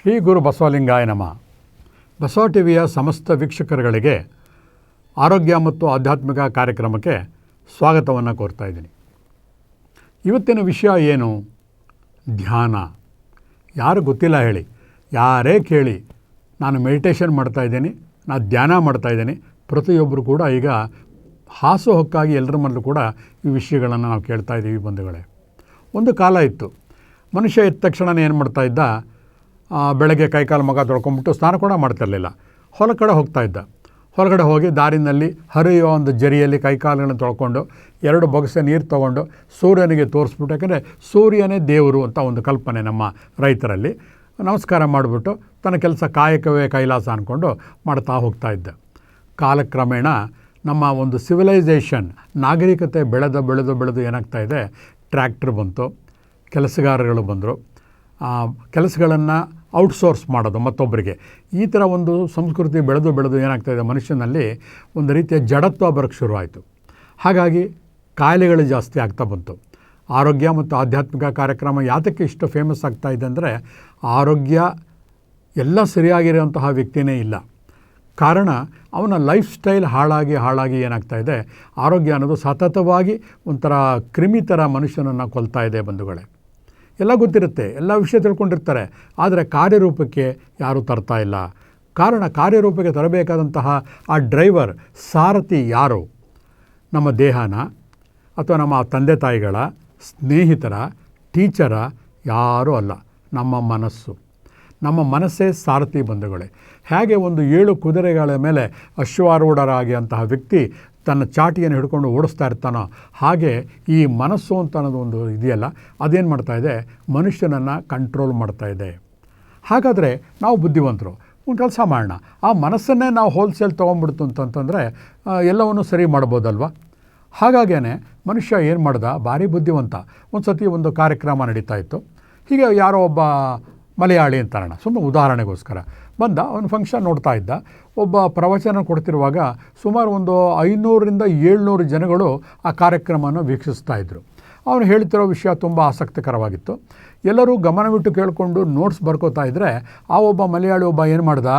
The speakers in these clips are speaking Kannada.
ಶ್ರೀ ಗುರು ಬಸವಲಿಂಗಾಯ ನಮ. ಬಸವ ಟಿವಿಯ ಸಮಸ್ತ ವೀಕ್ಷಕರುಗಳಿಗೆ ಆರೋಗ್ಯ ಮತ್ತು ಆಧ್ಯಾತ್ಮಿಕ ಕಾರ್ಯಕ್ರಮಕ್ಕೆ ಸ್ವಾಗತವನ್ನು ಕೋರ್ತಾ ಇದ್ದೀನಿ. ಇವತ್ತಿನ ವಿಷಯ ಏನು? ಧ್ಯಾನ. ಯಾರು ಗೊತ್ತಿಲ್ಲ ಹೇಳಿ. ಯಾರೇ ಕೇಳಿ ನಾನು ಮೆಡಿಟೇಷನ್ ಮಾಡ್ತಾಯಿದ್ದೀನಿ ನಾನು ಧ್ಯಾನ ಮಾಡ್ತಾಯಿದ್ದೀನಿ ಪ್ರತಿಯೊಬ್ಬರು ಕೂಡ ಈಗ ಹಾಸುಹೊಕ್ಕಾಗಿ ಎಲ್ಲರ ಮನಲ್ಲೂ ಕೂಡ ಈ ವಿಷಯಗಳನ್ನು ನಾವು ಕೇಳ್ತಾ ಇದ್ದೀವಿ ಬಂಧುಗಳೇ. ಒಂದು ಕಾಲ ಇತ್ತು. ಮನುಷ್ಯ ಎದ್ದ ತಕ್ಷಣನೇ ಏನು ಮಾಡ್ತಾ ಇದ್ದ? ಆ, ಬೆಳಗ್ಗೆ ಕೈಕಾಲು ಮಗ ತೊಳ್ಕೊಂಬಿಟ್ಟು ಸ್ನಾನ ಕೂಡ ಮಾಡ್ತಿರಲಿಲ್ಲ. ಹೊಲ ಕಡೆ ಹೋಗ್ತಾ ಇದ್ದ. ಹೊರಗಡೆ ಹೋಗಿ ದಾರಿನಲ್ಲಿ ಹರಿಯುವ ಒಂದು ಜರಿಯಲ್ಲಿ ಕೈಕಾಲುಗಳನ್ನು ತೊಳ್ಕೊಂಡು ಎರಡು ಬೊಗಸೆ ನೀರು ತೊಗೊಂಡು ಸೂರ್ಯನಿಗೆ ತೋರಿಸ್ಬಿಟ್ಟು, ಯಾಕಂದರೆ ಸೂರ್ಯನೇ ದೇವರು ಅಂತ ಒಂದು ಕಲ್ಪನೆ ನಮ್ಮ ರೈತರಲ್ಲಿ. ನಮಸ್ಕಾರ ಮಾಡಿಬಿಟ್ಟು ತನ್ನ ಕೆಲಸ ಕಾಯಕವೇ ಕೈಲಾಸ ಅಂದ್ಕೊಂಡು ಮಾಡ್ತಾ ಹೋಗ್ತಾ ಇದ್ದ. ಕಾಲಕ್ರಮೇಣ ನಮ್ಮ ಒಂದು ಸಿವಿಲೈಸೇಷನ್ ನಾಗರಿಕತೆ ಬೆಳೆದು ಬೆಳೆದು ಬೆಳೆದು ಏನಾಗ್ತಾ ಇದೆ, ಟ್ರ್ಯಾಕ್ಟ್ರ್ ಬಂತು ಕೆಲಸಗಾರಗಳು ಬಂದರು. ಕೆಲಸಗಳನ್ನು ಔಟ್ಸೋರ್ಸ್ ಮಾಡೋದು ಮತ್ತೊಬ್ಬರಿಗೆ. ಈ ಥರ ಒಂದು ಸಂಸ್ಕೃತಿ ಬೆಳೆದು ಬೆಳೆದು ಏನಾಗ್ತಾ ಇದೆ ಮನುಷ್ಯನಲ್ಲಿ ಒಂದು ರೀತಿಯ ಜಡತ್ವ ಬರೋಕ್ಕೆ ಶುರುವಾಯಿತು ಹಾಗಾಗಿ ಕಾಯಿಲೆಗಳು ಜಾಸ್ತಿ ಆಗ್ತಾ ಬಂತು. ಆರೋಗ್ಯ ಮತ್ತು ಆಧ್ಯಾತ್ಮಿಕ ಕಾರ್ಯಕ್ರಮ ಯಾತಕ್ಕೆ ಇಷ್ಟು ಫೇಮಸ್ ಆಗ್ತಾ ಇದೆ ಅಂದರೆ ಆರೋಗ್ಯ ಎಲ್ಲ ಸರಿಯಾಗಿರುವಂತಹ ವ್ಯಕ್ತಿನೇ ಇಲ್ಲ. ಕಾರಣ ಅವನ ಲೈಫ್ ಸ್ಟೈಲ್ ಹಾಳಾಗಿ ಹಾಳಾಗಿ ಏನಾಗ್ತಾ ಇದೆ? ಆರೋಗ್ಯ ಅನ್ನೋದು ಸತತವಾಗಿ ಒಂಥರ ಕ್ರಿಮಿ ಥರ ಮನುಷ್ಯನನ್ನು ಕೊಲ್ತಾ ಇದೆ ಬಂಧುಗಳೇ. ಎಲ್ಲ ಗೊತ್ತಿರುತ್ತೆ, ಎಲ್ಲ ವಿಷಯ ತಿಳ್ಕೊಂಡಿರ್ತಾರೆ. ಆದರೆ ಕಾರ್ಯರೂಪಕ್ಕೆ ಯಾರೂ ತರ್ತಾ ಇಲ್ಲ. ಕಾರಣ ಕಾರ್ಯರೂಪಕ್ಕೆ ತರಬೇಕಾದಂತಹ ಆ ಡ್ರೈವರ್ ಸಾರಥಿ ಯಾರು? ನಮ್ಮ ದೇಹನ ಅಥವಾ ನಮ್ಮ ತಂದೆ ತಾಯಿಗಳ ಸ್ನೇಹಿತರ, ಟೀಚರ ಯಾರೂ ಅಲ್ಲ. ನಮ್ಮ ಮನಸ್ಸು. ನಮ್ಮ ಮನಸ್ಸೇ ಸಾರಥಿ ಬಂಧುಗಳೇ. ಹೇಗೆ ಒಂದು ಏಳು ಕುದುರೆಗಳ ಮೇಲೆ ಅಶ್ವಾರೂಢರಾಗಿ ಅಂತಹ ವ್ಯಕ್ತಿ ತನ್ನ ಚಾಟಿಯನ್ನು ಹಿಡ್ಕೊಂಡು ಓಡಿಸ್ತಾ ಇರ್ತಾನೋ ಹಾಗೆ ಈ ಮನಸ್ಸು ಅಂತ ಅನ್ನೋದು ಒಂದು ಇದೆಯಲ್ಲ, ಅದೇನು ಮಾಡ್ತಾ ಇದೆ? ಮನುಷ್ಯನನ್ನು ಕಂಟ್ರೋಲ್ ಮಾಡ್ತಾ ಇದೆ. ಹಾಗಾದರೆ ನಾವು ಬುದ್ಧಿವಂತರು, ಒಂದು ಕೆಲಸ ಮಾಡೋಣ. ಆ ಮನಸ್ಸನ್ನೇ ನಾವು ಹೋಲ್ಸೇಲ್ ತೊಗೊಂಡ್ಬಿಡ್ತು ಅಂತಂತಂದರೆ ಎಲ್ಲವನ್ನು ಸರಿ ಮಾಡ್ಬೋದಲ್ವ? ಹಾಗಾಗೇ ಮನುಷ್ಯ ಏನು ಮಾಡ್ದ? ಭಾರಿ ಬುದ್ಧಿವಂತ. ಒಂದು ಸತಿ ಒಂದು ಕಾರ್ಯಕ್ರಮ ನಡೀತಾ ಇತ್ತು. ಹೀಗೆ ಯಾರೋ ಒಬ್ಬ ಮಲಯಾಳಿ ಅಂತಾರಣ ಸುಮ್ಮನೆ ಉದಾಹರಣೆಗೋಸ್ಕರ. ಬಂದ, ಅವನು ಫಂಕ್ಷನ್ ನೋಡ್ತಾ ಇದ್ದ. ಒಬ್ಬ ಪ್ರವಚನ ಕೊಡ್ತಿರುವಾಗ ಸುಮಾರು ಒಂದು ಐನೂರರಿಂದ ಏಳ್ನೂರು ಜನಗಳು ಆ ಕಾರ್ಯಕ್ರಮವನ್ನು ವೀಕ್ಷಿಸ್ತಾ ಇದ್ದರು ಅವನು ಹೇಳ್ತಿರೋ ವಿಷಯ ತುಂಬ ಆಸಕ್ತಿಕರವಾಗಿತ್ತು. ಎಲ್ಲರೂ ಗಮನವಿಟ್ಟು ಕೇಳಿಕೊಂಡು ನೋಟ್ಸ್ ಬರ್ಕೋತಾ ಇದ್ದರೆ ಆ ಒಬ್ಬ ಮಲಯಾಳಿ ಒಬ್ಬ ಏನು ಮಾಡ್ದ?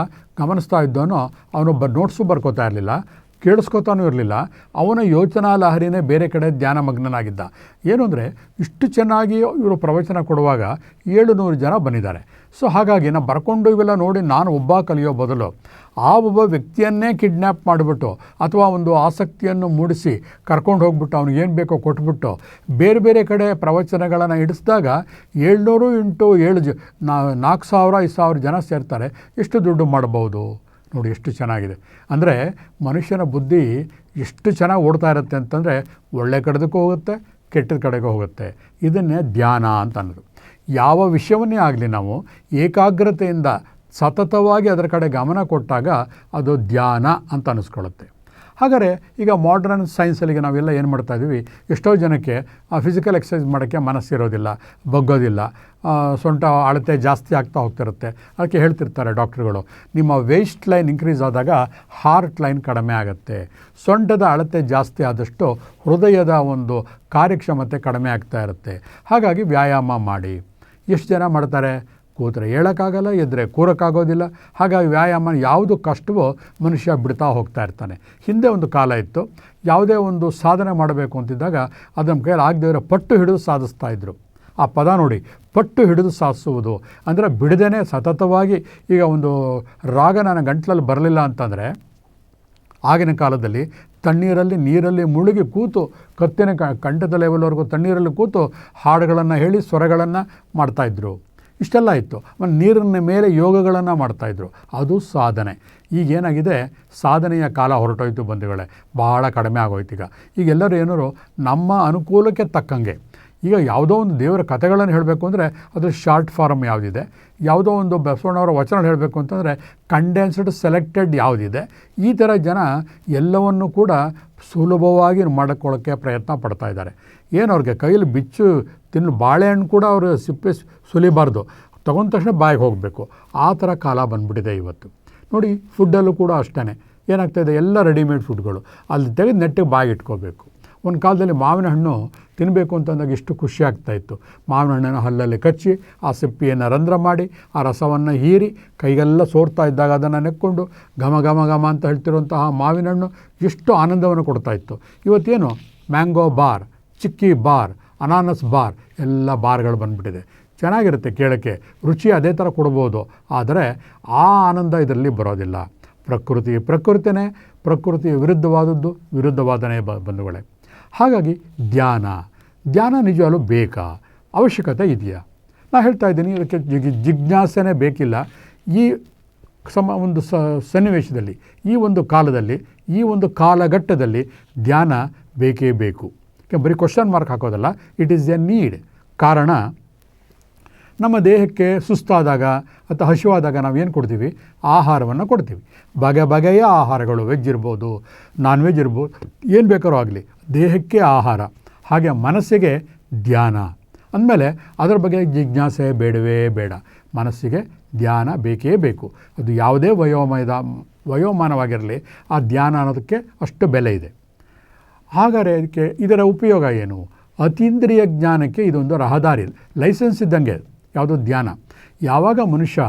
ಗಮನಿಸ್ತಾ ಇದ್ದವನು, ಅವನೊಬ್ಬ ನೋಟ್ಸು ಬರ್ಕೋತಾ ಇರಲಿಲ್ಲ. ಕೇಳಿಸ್ಕೊತಾನೂ ಇರಲಿಲ್ಲ. ಅವನ ಯೋಚನಾ ಲಹರಿನೇ ಬೇರೆ ಕಡೆ ಧ್ಯಾನಮಗ್ನನಾಗಿದ್ದ ಏನು ಅಂದರೆ, ಇಷ್ಟು ಚೆನ್ನಾಗಿ ಇವರು ಪ್ರವಚನ ಕೊಡುವಾಗ ಏಳು ನೂರು ಜನ ಬಂದಿದ್ದಾರೆ. ಸೊ ಹಾಗಾಗಿ ನಾನು ಬರ್ಕೊಂಡು ಇವೆಲ್ಲ ನೋಡಿ ನಾನು ಒಬ್ಬ ಕಲಿಯೋ ಬದಲು. ಆ ಒಬ್ಬ ವ್ಯಕ್ತಿಯನ್ನೇ ಕಿಡ್ನ್ಯಾಪ್ ಮಾಡಿಬಿಟ್ಟು ಅಥವಾ ಒಂದು ಆಸಕ್ತಿಯನ್ನು ಮೂಡಿಸಿ ಕರ್ಕೊಂಡು ಹೋಗ್ಬಿಟ್ಟು ಅವ್ನಿಗೆ ಏನು ಬೇಕೋ ಕೊಟ್ಬಿಟ್ಟು ಬೇರೆ ಬೇರೆ ಕಡೆ ಪ್ರವಚನಗಳನ್ನು ಇಡಿಸಿದಾಗ ಏಳ್ನೂರು ಇಂಟು ಏಳು ಜ ನಾಲ್ಕು ಸಾವಿರ ಐದು ಸಾವಿರ ಜನ ಸೇರ್ತಾರೆ. ಎಷ್ಟು ದುಡ್ಡು ಮಾಡ್ಬೋದು? ನೋಡಿ ಎಷ್ಟು ಚೆನ್ನಾಗಿದೆ. ಅಂದರೆ ಮನುಷ್ಯನ ಬುದ್ಧಿ ಎಷ್ಟು ಚೆನ್ನಾಗಿ ಓಡ್ತಾ ಇರುತ್ತೆ ಅಂತಂದರೆ ಒಳ್ಳೆ ಕಡೆದಕ್ಕೂ ಹೋಗುತ್ತೆ, ಕೆಟ್ಟದ ಕಡೆಗೂ ಹೋಗುತ್ತೆ. ಇದನ್ನೇ ಧ್ಯಾನ ಅಂತ ಅನ್ನೋದು. ಯಾವ ವಿಷಯವನ್ನೇ ಆಗಲಿ ನಾವು ಏಕಾಗ್ರತೆಯಿಂದ ಸತತವಾಗಿ ಅದರ ಕಡೆ ಗಮನ ಕೊಟ್ಟಾಗ ಅದು ಧ್ಯಾನ ಅಂತ ಅನ್ನಿಸ್ಕೊಳ್ಳುತ್ತೆ ಹಾಗಾದರೆ ಈಗ ಮಾಡ್ರನ್ ಸೈನ್ಸಲ್ಲಿಗೆ ನಾವೆಲ್ಲ ಏನು ಮಾಡ್ತಾ ಇದ್ದೀವಿ? ಎಷ್ಟೋ ಜನಕ್ಕೆ ಫಿಸಿಕಲ್ ಎಕ್ಸಸೈಸ್ ಮಾಡೋಕ್ಕೆ ಮನಸ್ಸಿರೋದಿಲ್ಲ, ಬಗ್ಗೋದಿಲ್ಲ ಸೊಂಟ ಅಳತೆ ಜಾಸ್ತಿ ಆಗ್ತಾ ಹೋಗ್ತಿರುತ್ತೆ. ಅದಕ್ಕೆ ಹೇಳ್ತಿರ್ತಾರೆ ಡಾಕ್ಟ್ರುಗಳು, ನಿಮ್ಮ ವೇಸ್ಟ್ ಲೈನ್ ಇನ್ಕ್ರೀಸ್ ಆದಾಗ ಹಾರ್ಟ್ ಲೈನ್ ಕಡಿಮೆ ಆಗುತ್ತೆ. ಸೊಂಟದ ಅಳತೆ ಜಾಸ್ತಿ ಆದಷ್ಟು ಹೃದಯದ ಒಂದು ಕಾರ್ಯಕ್ಷಮತೆ ಕಡಿಮೆ ಆಗ್ತಾ ಇರುತ್ತೆ. ಹಾಗಾಗಿ ವ್ಯಾಯಾಮ ಮಾಡಿ. ಎಷ್ಟು ಜನ ಮಾಡ್ತಾರೆ? ಕೂತ್ರೆ ಹೇಳೋಕ್ಕಾಗಲ್ಲ, ಎದ್ರೆ ಕೂರೋಕ್ಕಾಗೋದಿಲ್ಲ. ಹಾಗಾಗಿ ವ್ಯಾಯಾಮ ಯಾವುದು ಕಷ್ಟವೋ ಮನುಷ್ಯ ಬಿಡ್ತಾ ಹೋಗ್ತಾ ಇರ್ತಾನೆ. ಹಿಂದೆ ಒಂದು ಕಾಲ ಇತ್ತು. ಯಾವುದೇ ಒಂದು ಸಾಧನೆ ಮಾಡಬೇಕು ಅಂತಿದ್ದಾಗ ಅದು ನಮ್ಮ ಕೈಯಲ್ಲಿ ಆಗದೇ ಪಟ್ಟು ಹಿಡಿದು ಸಾಧಿಸ್ತಾ ಇದ್ದರು ಆ ಪದ ನೋಡಿ, ಪಟ್ಟು ಹಿಡಿದು ಸಾಧಿಸುವುದು. ಅಂದರೆ ಬಿಡದೇ ಸತತವಾಗಿ ಈಗ ಒಂದು ರಾಗ ನನ್ನ ಗಂಟ್ಲಲ್ಲಿ ಬರಲಿಲ್ಲ ಅಂತಂದರೆ, ಆಗಿನ ಕಾಲದಲ್ಲಿ ತಣ್ಣೀರಲ್ಲಿ ನೀರಲ್ಲಿ ಮುಳುಗಿ ಕೂತು, ಕತ್ತಿನ ಕಂಠದ ಲೆವೆಲ್ವರೆಗೂ ತಣ್ಣೀರಲ್ಲಿ ಕೂತು ಹಾಡುಗಳನ್ನು ಹೇಳಿ ಸ್ವರಗಳನ್ನು ಮಾಡ್ತಾಯಿದ್ರು ಇಷ್ಟೆಲ್ಲ ಇತ್ತು. ಮತ್ತು ನೀರಿನ ಮೇಲೆ ಯೋಗಗಳನ್ನು ಮಾಡ್ತಾಯಿದ್ರು ಅದು ಸಾಧನೆ. ಈಗೇನಾಗಿದೆ ಸಾಧನೆಯ ಕಾಲ ಹೊರಟೋಯ್ತು ಬಂಧುಗಳೇ. ಭಾಳ ಕಡಿಮೆ ಆಗೋಯ್ತು ಈಗ. ಈಗೆಲ್ಲರೂ ಏನಾರು ನಮ್ಮ ಅನುಕೂಲಕ್ಕೆ ತಕ್ಕಂಗೆ ಈಗ ಯಾವುದೋ ಒಂದು ದೇವರ ಕಥೆಗಳನ್ನು ಹೇಳಬೇಕು ಅಂದರೆ ಅದರ ಶಾರ್ಟ್ ಫಾರಮ್ ಯಾವುದಿದೆ? ಯಾವುದೋ ಒಂದು ಬಸವಣ್ಣವರ ವಚನ ಹೇಳಬೇಕು ಅಂತಂದರೆ ಕಂಡೆನ್ಸ್ಡ್ ಸೆಲೆಕ್ಟೆಡ್ ಯಾವುದಿದೆ? ಈ ಥರ ಜನ ಎಲ್ಲವನ್ನು ಕೂಡ ಸುಲಭವಾಗಿ ಮಾಡಿಕೊಳ್ಳೋಕ್ಕೆ ಪ್ರಯತ್ನ ಪಡ್ತಾ ಇದ್ದಾರೆ. ಏನು ಅವ್ರಿಗೆ ಕೈಯಲ್ಲಿ ಬಿಚ್ಚು ತಿನ್ನು ಬಾಳೆಹಣ್ಣು ಕೂಡ ಅವರು ಸಿಪ್ಪೆ ಸುಲಿಬಾರ್ದು. ತಗೊಂಡ ತಕ್ಷಣ ಬಾಯಿಗೆ ಹೋಗಬೇಕು. ಆ ಥರ ಕಾಲ ಬಂದುಬಿಟ್ಟಿದೆ ಇವತ್ತು. ನೋಡಿ ಫುಡ್ಡಲ್ಲೂ ಕೂಡ ಅಷ್ಟೇ ಏನಾಗ್ತಾಯಿದೆ ಎಲ್ಲ ರೆಡಿಮೇಡ್ ಫುಡ್ಗಳು ಅಲ್ಲಿ ತೆಗೆದು ನೆಟ್ಟಿಗೆ ಬಾಯಿ ಇಟ್ಕೋಬೇಕು. ಒಂದು ಕಾಲದಲ್ಲಿ ಮಾವಿನ ಹಣ್ಣು ತಿನ್ನಬೇಕು ಅಂತಂದಾಗ ಎಷ್ಟು ಖುಷಿ ಆಗ್ತಾಯಿತ್ತು ಮಾವಿನ ಹಣ್ಣನ್ನು ಹಲ್ಲಲ್ಲಿ ಕಚ್ಚಿ, ಆ ಸಿಪ್ಪಿಯನ್ನು ರಂಧ್ರ ಮಾಡಿ, ಆ ರಸವನ್ನು ಹೀರಿ, ಕೈಗೆಲ್ಲ ಸೋರ್ತಾ ಇದ್ದಾಗ ಅದನ್ನು ನೆಕ್ಕೊಂಡು ಘಮ ಘಮ ಘಮ ಅಂತ ಹೇಳ್ತಿರುವಂತಹ ಮಾವಿನ ಹಣ್ಣು ಎಷ್ಟು ಆನಂದವನ್ನು ಕೊಡ್ತಾಯಿತ್ತು ಇವತ್ತೇನು? ಮ್ಯಾಂಗೋ ಬಾರ್, ಚಿಕ್ಕಿ ಬಾರ್, ಅನಾನಸ್ ಬಾರ್ ಎಲ್ಲ ಬಾರ್ಗಳು ಬಂದುಬಿಟ್ಟಿದೆ. ಚೆನ್ನಾಗಿರುತ್ತೆ ಕೇಳೋಕ್ಕೆ. ರುಚಿ ಅದೇ ಥರ ಕೊಡ್ಬೋದು. ಆದರೆ ಆ ಆನಂದ ಇದರಲ್ಲಿ ಬರೋದಿಲ್ಲ. ಪ್ರಕೃತಿ ಪ್ರಕೃತಿನೇ ಪ್ರಕೃತಿಯ ವಿರುದ್ಧವಾದದ್ದು, ವಿರುದ್ಧವಾದನೇ ಬಂಧುಗಳೇ. ಹಾಗಾಗಿ ಧ್ಯಾನ. ಧ್ಯಾನ ನಿಜವಾಗ್ಲೂ ಬೇಕಾ? ಅವಶ್ಯಕತೆ ಇದೆಯಾ? ನಾನು ಹೇಳ್ತಾ ಇದ್ದೀನಿ, ಇದಕ್ಕೆ ಜಿಜ್ಞಾಸೆನೇ ಬೇಕಿಲ್ಲ. ಈ ಸಮ ಒಂದು ಸನ್ನಿವೇಶದಲ್ಲಿ, ಈ ಒಂದು ಕಾಲದಲ್ಲಿ, ಈ ಒಂದು ಕಾಲಘಟ್ಟದಲ್ಲಿ ಧ್ಯಾನ ಬೇಕೇ ಬೇಕು. ಬರೀ ಕ್ವಶನ್ ಮಾರ್ಕ್ ಹಾಕೋದಲ್ಲ ಇಟ್ ಈಸ್ ಎ ನೀಡ್ ಕಾರಣ ನಮ್ಮ ದೇಹಕ್ಕೆ ಸುಸ್ತಾದಾಗ ಅಥವಾ ಹಸಿವಾದಾಗ ನಾವು ಏನು ಕೊಡ್ತೀವಿ? ಆಹಾರವನ್ನು ಕೊಡ್ತೀವಿ. ಬಗೆ ಬಗೆಯ ಆಹಾರಗಳು ವೆಜ್ ಇರ್ಬೋದು ನಾನ್ ವೆಜ್ ಇರ್ಬೋದು, ಏನು ಬೇಕಾದ್ರೂ ಆಗಲಿ. ದೇಹಕ್ಕೆ ಆಹಾರ, ಹಾಗೆ ಮನಸ್ಸಿಗೆ ಧ್ಯಾನ. ಅಂದಮೇಲೆ ಅದರ ಬಗ್ಗೆ ಜಿಜ್ಞಾಸೆ ಬೇಡವೇ ಬೇಡ. ಮನಸ್ಸಿಗೆ ಧ್ಯಾನ ಬೇಕೇ ಬೇಕು. ಅದು ಯಾವುದೇ ವಯೋಮಯದ, ವಯೋಮಾನವಾಗಿರಲಿ, ಆ ಧ್ಯಾನ ಅನ್ನೋದಕ್ಕೆ ಅಷ್ಟು ಬೆಲೆ ಇದೆ. ಹಾಗಾದರೆ ಇದಕ್ಕೆ, ಇದರ ಉಪಯೋಗ ಏನು? ಅತೀಂದ್ರಿಯ ಜ್ಞಾನಕ್ಕೆ ಇದೊಂದು ರಹದಾರಿ. ಲೈಸೆನ್ಸ್ ಇದ್ದಂಗೆ. ಯಾವುದು ಧ್ಯಾನ. ಯಾವಾಗ ಮನುಷ್ಯ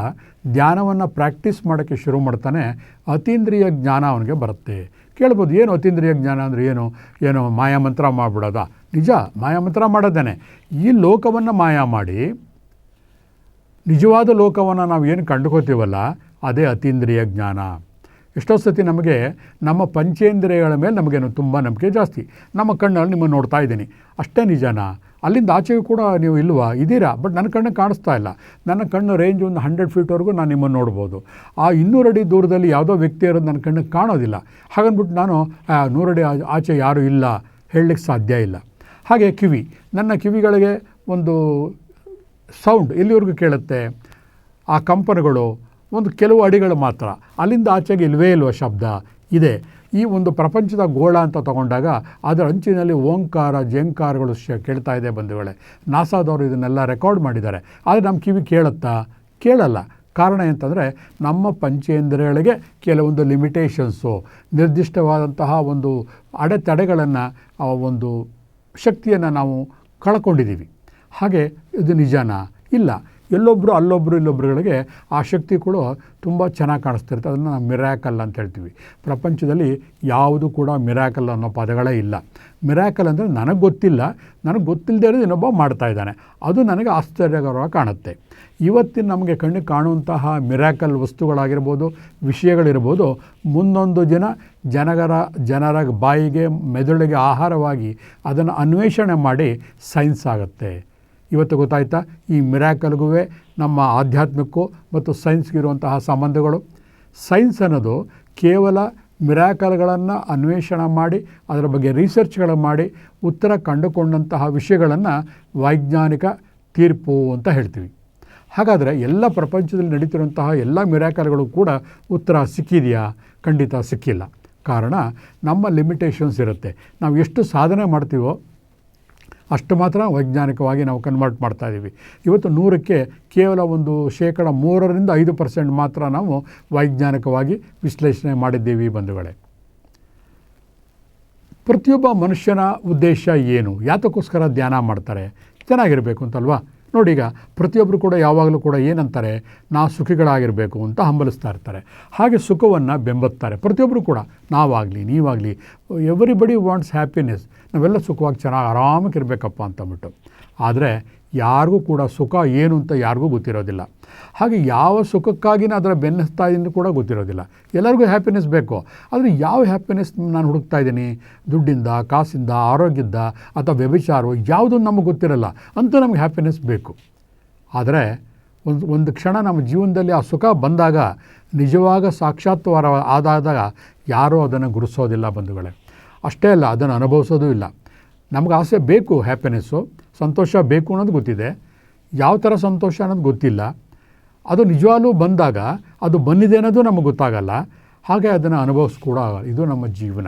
ಧ್ಯಾನವನ್ನು ಪ್ರಾಕ್ಟೀಸ್ ಮಾಡೋಕ್ಕೆ ಶುರು ಮಾಡ್ತಾನೆ, ಅತೀಂದ್ರಿಯ ಜ್ಞಾನ ಅವನಿಗೆ ಬರುತ್ತೆ. ಕೇಳ್ಬೋದು, ಏನು ಅತೀಂದ್ರಿಯ ಜ್ಞಾನ ಅಂದರೆ ಏನು? ಏನು ಮಾಯಾಮಂತ್ರ ಮಾಡಿಬಿಡೋದಾ? ನಿಜ, ಮಾಯಾಮಂತ್ರ ಮಾಡೋದೇನೆ. ಈ ಲೋಕವನ್ನು ಮಾಯ ಮಾಡಿ, ನಿಜವಾದ ಲೋಕವನ್ನು ನಾವು ಏನು ಕಂಡುಕೋತೀವಲ್ಲ ಅದೇ ಅತೀಂದ್ರಿಯ ಜ್ಞಾನ. ಎಷ್ಟೋ ಸತಿ ನಮಗೆ ನಮ್ಮ ಪಂಚೇಂದ್ರಿಯಗಳ ಮೇಲೆ ನಮಗೇನು ತುಂಬ ನಂಬಿಕೆ ಜಾಸ್ತಿ. ನಮ್ಮ ಕಣ್ಣಲ್ಲಿ ನಿಮ್ಮನ್ನು ನೋಡ್ತಾ ಇದ್ದೀನಿ. ಅಷ್ಟೇ ನಿಜನಾ? ಅಲ್ಲಿಂದ ಆಚೆಗೂ ಕೂಡ ನೀವು ಇಲ್ವಾ ಇದ್ದೀರಾ? ಬಟ್ ನನ್ನ ಕಣ್ಣು ಕಾಣಿಸ್ತಾ ಇಲ್ಲ. ನನ್ನ ಕಣ್ಣು ರೇಂಜ್ ಒಂದು ಹಂಡ್ರೆಡ್ ಫೀಟ್ವರೆಗೂ ನಾನು ನಿಮ್ಮನ್ನು ನೋಡ್ಬೋದು. ಆ ಇನ್ನೂರು ಅಡಿ ದೂರದಲ್ಲಿ ಯಾವುದೋ ವ್ಯಕ್ತಿ ಇರೋದು ನನ್ನ ಕಣ್ಣಿಗೆ ಕಾಣೋದಿಲ್ಲ. ಹಾಗನ್ಬಿಟ್ಟು ನಾನು ನೂರಡಿ ಆಚೆ ಯಾರೂ ಇಲ್ಲ, ಹೇಳಲಿಕ್ಕೆ ಸಾಧ್ಯ ಇಲ್ಲ. ಹಾಗೆ ಕಿವಿ. ನನ್ನ ಕಿವಿಗಳಿಗೆ ಒಂದು ಸೌಂಡ್ ಎಲ್ಲಿವರೆಗೂ ಕೇಳುತ್ತೆ? ಆ ಕಂಪನಗಳು, ಒಂದು ಕೆಲವು ಅಡಿಗಳು ಮಾತ್ರ. ಅಲ್ಲಿಂದ ಆಚೆಗೆ ಇಲ್ವೇ ಇಲ್ವ ಶಬ್ದ? ಇದೆ. ಈ ಒಂದು ಪ್ರಪಂಚದ ಗೋಳ ಅಂತ ತಗೊಂಡಾಗ ಅದರ ಅಂಚಿನಲ್ಲಿ ಓಂಕಾರ ಜಂಕಾರಗಳು ಶ ಕೇಳ್ತಾ ಇದೆ ಬಂಧುಗಳೇ. ನಾಸಾದವರು ಇದನ್ನೆಲ್ಲ ರೆಕಾರ್ಡ್ ಮಾಡಿದ್ದಾರೆ. ಆದರೆ ನಮ್ಮ ಕಿವಿ ಕೇಳುತ್ತಾ? ಕೇಳಲ್ಲ. ಕಾರಣ ಎಂತಂದರೆ ನಮ್ಮ ಪಂಚೇಂದ್ರಿಯಗಳಿಗೆ ಕೆಲವೊಂದು ಲಿಮಿಟೇಷನ್ಸು, ನಿರ್ದಿಷ್ಟವಾದಂತಹ ಒಂದು ಅಡೆತಡೆಗಳನ್ನು ಒಂದು ಶಕ್ತಿಯನ್ನು ನಾವು ಕಳ್ಕೊಂಡಿದ್ದೀವಿ. ಹಾಗೆ ಇದು ನಿಜನಾ? ಇಲ್ಲ. ಎಲ್ಲೊಬ್ಬರು ಅಲ್ಲೊಬ್ಬರು ಇಲ್ಲೊಬ್ಬರುಗಳಿಗೆ ಆ ಶಕ್ತಿ ಕೂಡ ತುಂಬ ಚೆನ್ನಾಗಿ ಕಾಣಿಸ್ತಿರುತ್ತೆ. ಅದನ್ನು ನಾವು ಮಿರಾಕಲ್ ಅಂತ ಹೇಳ್ತೀವಿ. ಪ್ರಪಂಚದಲ್ಲಿ ಯಾವುದು ಕೂಡ ಮಿರಾಕಲ್ ಅನ್ನೋ ಪದಗಳೇ ಇಲ್ಲ. ಮಿರಾಕಲ್ ಅಂದರೆ ನನಗೆ ಗೊತ್ತಿಲ್ಲ. ನನಗೆ ಗೊತ್ತಿಲ್ಲದೆ ಇರೋದು ಇನ್ನೊಬ್ಬ ಮಾಡ್ತಾ ಇದ್ದಾನೆ. ಅದು ನನಗೆ ಆಶ್ಚರ್ಯಕರವಾಗಿ ಕಾಣುತ್ತೆ. ಇವತ್ತಿನ ನಮಗೆ ಕಣ್ಣಿಗೆ ಕಾಣುವಂತಹ ಮಿರಾಕಲ್ ವಸ್ತುಗಳಾಗಿರ್ಬೋದು, ವಿಷಯಗಳಿರ್ಬೋದು, ಮುಂದೊಂದು ದಿನ ಜನಗರ, ಜನರ ಬಾಯಿಗೆ, ಮೆದುಳಿಗೆ ಆಹಾರವಾಗಿ ಅದನ್ನು ಅನ್ವೇಷಣೆ ಮಾಡಿ ಸೈನ್ಸ್ ಆಗುತ್ತೆ. ಇವತ್ತು ಗೊತ್ತಾಯ್ತಾ? ಈ ಮಿರಾಕಲ್ಗೂ ನಮ್ಮ ಆಧ್ಯಾತ್ಮಕ್ಕೂ ಮತ್ತು ಸೈನ್ಸ್ಗೆ ಇರುವಂತಹ ಸಂಬಂಧಗಳು. ಸೈನ್ಸ್ ಅನ್ನೋದು ಕೇವಲ ಮಿರಾಕಲ್ಗಳನ್ನು ಅನ್ವೇಷಣೆ ಮಾಡಿ, ಅದರ ಬಗ್ಗೆ ರಿಸರ್ಚ್ಗಳು ಮಾಡಿ, ಉತ್ತರ ಕಂಡುಕೊಂಡಂತಹ ವಿಷಯಗಳನ್ನು ವೈಜ್ಞಾನಿಕ ತೀರ್ಪು ಅಂತ ಹೇಳ್ತೀವಿ. ಹಾಗಾದರೆ ಎಲ್ಲ ಪ್ರಪಂಚದಲ್ಲಿ ನಡೀತಿರುವಂತಹ ಎಲ್ಲ ಮಿರಾಕಲ್ಗಳು ಕೂಡ ಉತ್ತರ ಸಿಕ್ಕಿದೆಯಾ? ಖಂಡಿತ ಸಿಕ್ಕಿಲ್ಲ. ಕಾರಣ ನಮ್ಮ ಲಿಮಿಟೇಷನ್ಸ್ ಇರುತ್ತೆ. ನಾವು ಎಷ್ಟು ಸಾಧನೆ ಮಾಡ್ತೀವೋ ಅಷ್ಟು ಮಾತ್ರ ವೈಜ್ಞಾನಿಕವಾಗಿ ನಾವು ಕನ್ವರ್ಟ್ ಮಾಡ್ತಾ ಇದ್ದೀವಿ ಇವತ್ತು ನೂರಕ್ಕೆ ಕೇವಲ ಒಂದು ಶೇಕಡ ಮೂರರಿಂದ ಐದು ಪರ್ಸೆಂಟ್ ಮಾತ್ರ ನಾವು ವೈಜ್ಞಾನಿಕವಾಗಿ ವಿಶ್ಲೇಷಣೆ ಮಾಡಿದ್ದೀವಿ ಬಂಧುಗಳೇ. ಪ್ರತಿಯೊಬ್ಬ ಮನುಷ್ಯನ ಉದ್ದೇಶ ಏನು? ಯಾತಕ್ಕೋಸ್ಕರ ಧ್ಯಾನ ಮಾಡ್ತಾರೆ? ಚೆನ್ನಾಗಿರಬೇಕು ಅಂತಲ್ವಾ? ನೋಡಿ ಈಗ ಪ್ರತಿಯೊಬ್ಬರು ಕೂಡ ಯಾವಾಗಲೂ ಕೂಡ ಏನಂತಾರೆ, ನಾ ಸುಖಿಗಳಾಗಿರಬೇಕು ಅಂತ ಹಂಬಲಿಸ್ತಾ ಇರ್ತಾರೆ. ಹಾಗೆ ಸುಖವನ್ನು ಬೆಂಬತ್ತಾರೆ. ಪ್ರತಿಯೊಬ್ಬರು ಕೂಡ, ನಾವಾಗಲಿ, ನೀವಾಗಲಿ ಎವ್ರಿಬಡಿ ವಾಂಟ್ಸ್ ಹ್ಯಾಪಿನೆಸ್ ನಾವೆಲ್ಲ ಸುಖವಾಗಿ ಚೆನ್ನಾಗಿ ಆರಾಮಾಗಿ ಇರಬೇಕಪ್ಪ ಅಂತಂದ್ಬಿಟ್ಟು ಆದರೆ ಯಾರಿಗೂ ಕೂಡ ಸುಖ ಏನು ಅಂತ ಯಾರಿಗೂ ಗೊತ್ತಿರೋದಿಲ್ಲ. ಹಾಗೆ ಯಾವ ಸುಖಕ್ಕಾಗಿನ ಅದರ ಬೆನ್ನಿಸ್ತಾ ಕೂಡ ಗೊತ್ತಿರೋದಿಲ್ಲ. ಎಲ್ಲರಿಗೂ ಹ್ಯಾಪಿನೆಸ್ ಬೇಕು. ಆದರೆ ಯಾವ ಹ್ಯಾಪಿನೆಸ್ ನಾನು ಹುಡುಕ್ತಾ ಇದ್ದೀನಿ? ದುಡ್ಡಿಂದ, ಕಾಸಿಂದ, ಆರೋಗ್ಯದ ಅಥವಾ ವ್ಯಭಿಚಾರ ಯಾವುದೂ ನಮಗೆ ಗೊತ್ತಿರಲ್ಲ. ಅಂತೂ ನಮಗೆ ಹ್ಯಾಪಿನೆಸ್ ಬೇಕು. ಆದರೆ ಒಂದು ಒಂದು ಕ್ಷಣ ನಮ್ಮ ಜೀವನದಲ್ಲಿ ಆ ಸುಖ ಬಂದಾಗ, ನಿಜವಾಗ ಸಾಕ್ಷಾತ್ವಾರ ಆದಾಗ ಯಾರೂ ಅದನ್ನು ಗುರುಸೋದಿಲ್ಲ ಬಂಧುಗಳೇ. ಅಷ್ಟೇ ಅಲ್ಲ, ಅದನ್ನು ಅನುಭವಿಸೋದೂ ಇಲ್ಲ. ನಮಗೆ ಆಸೆ ಬೇಕು ಹ್ಯಾಪಿನೆಸ್ಸು ಸಂತೋಷ ಬೇಕು ಅನ್ನೋದು ಗೊತ್ತಿದೆ. ಯಾವ ಥರ ಸಂತೋಷ ಅನ್ನೋದು ಗೊತ್ತಿಲ್ಲ. ಅದು ನಿಜವಾಗ್ಲೂ ಬಂದಾಗ ಅದು ಬಂದಿದೆ ಅನ್ನೋದು ನಮಗೆ ಗೊತ್ತಾಗಲ್ಲ. ಹಾಗೆ ಅದನ್ನು ಅನುಭವಿಸ್ ಕೂಡ ಇದು ನಮ್ಮ ಜೀವನ.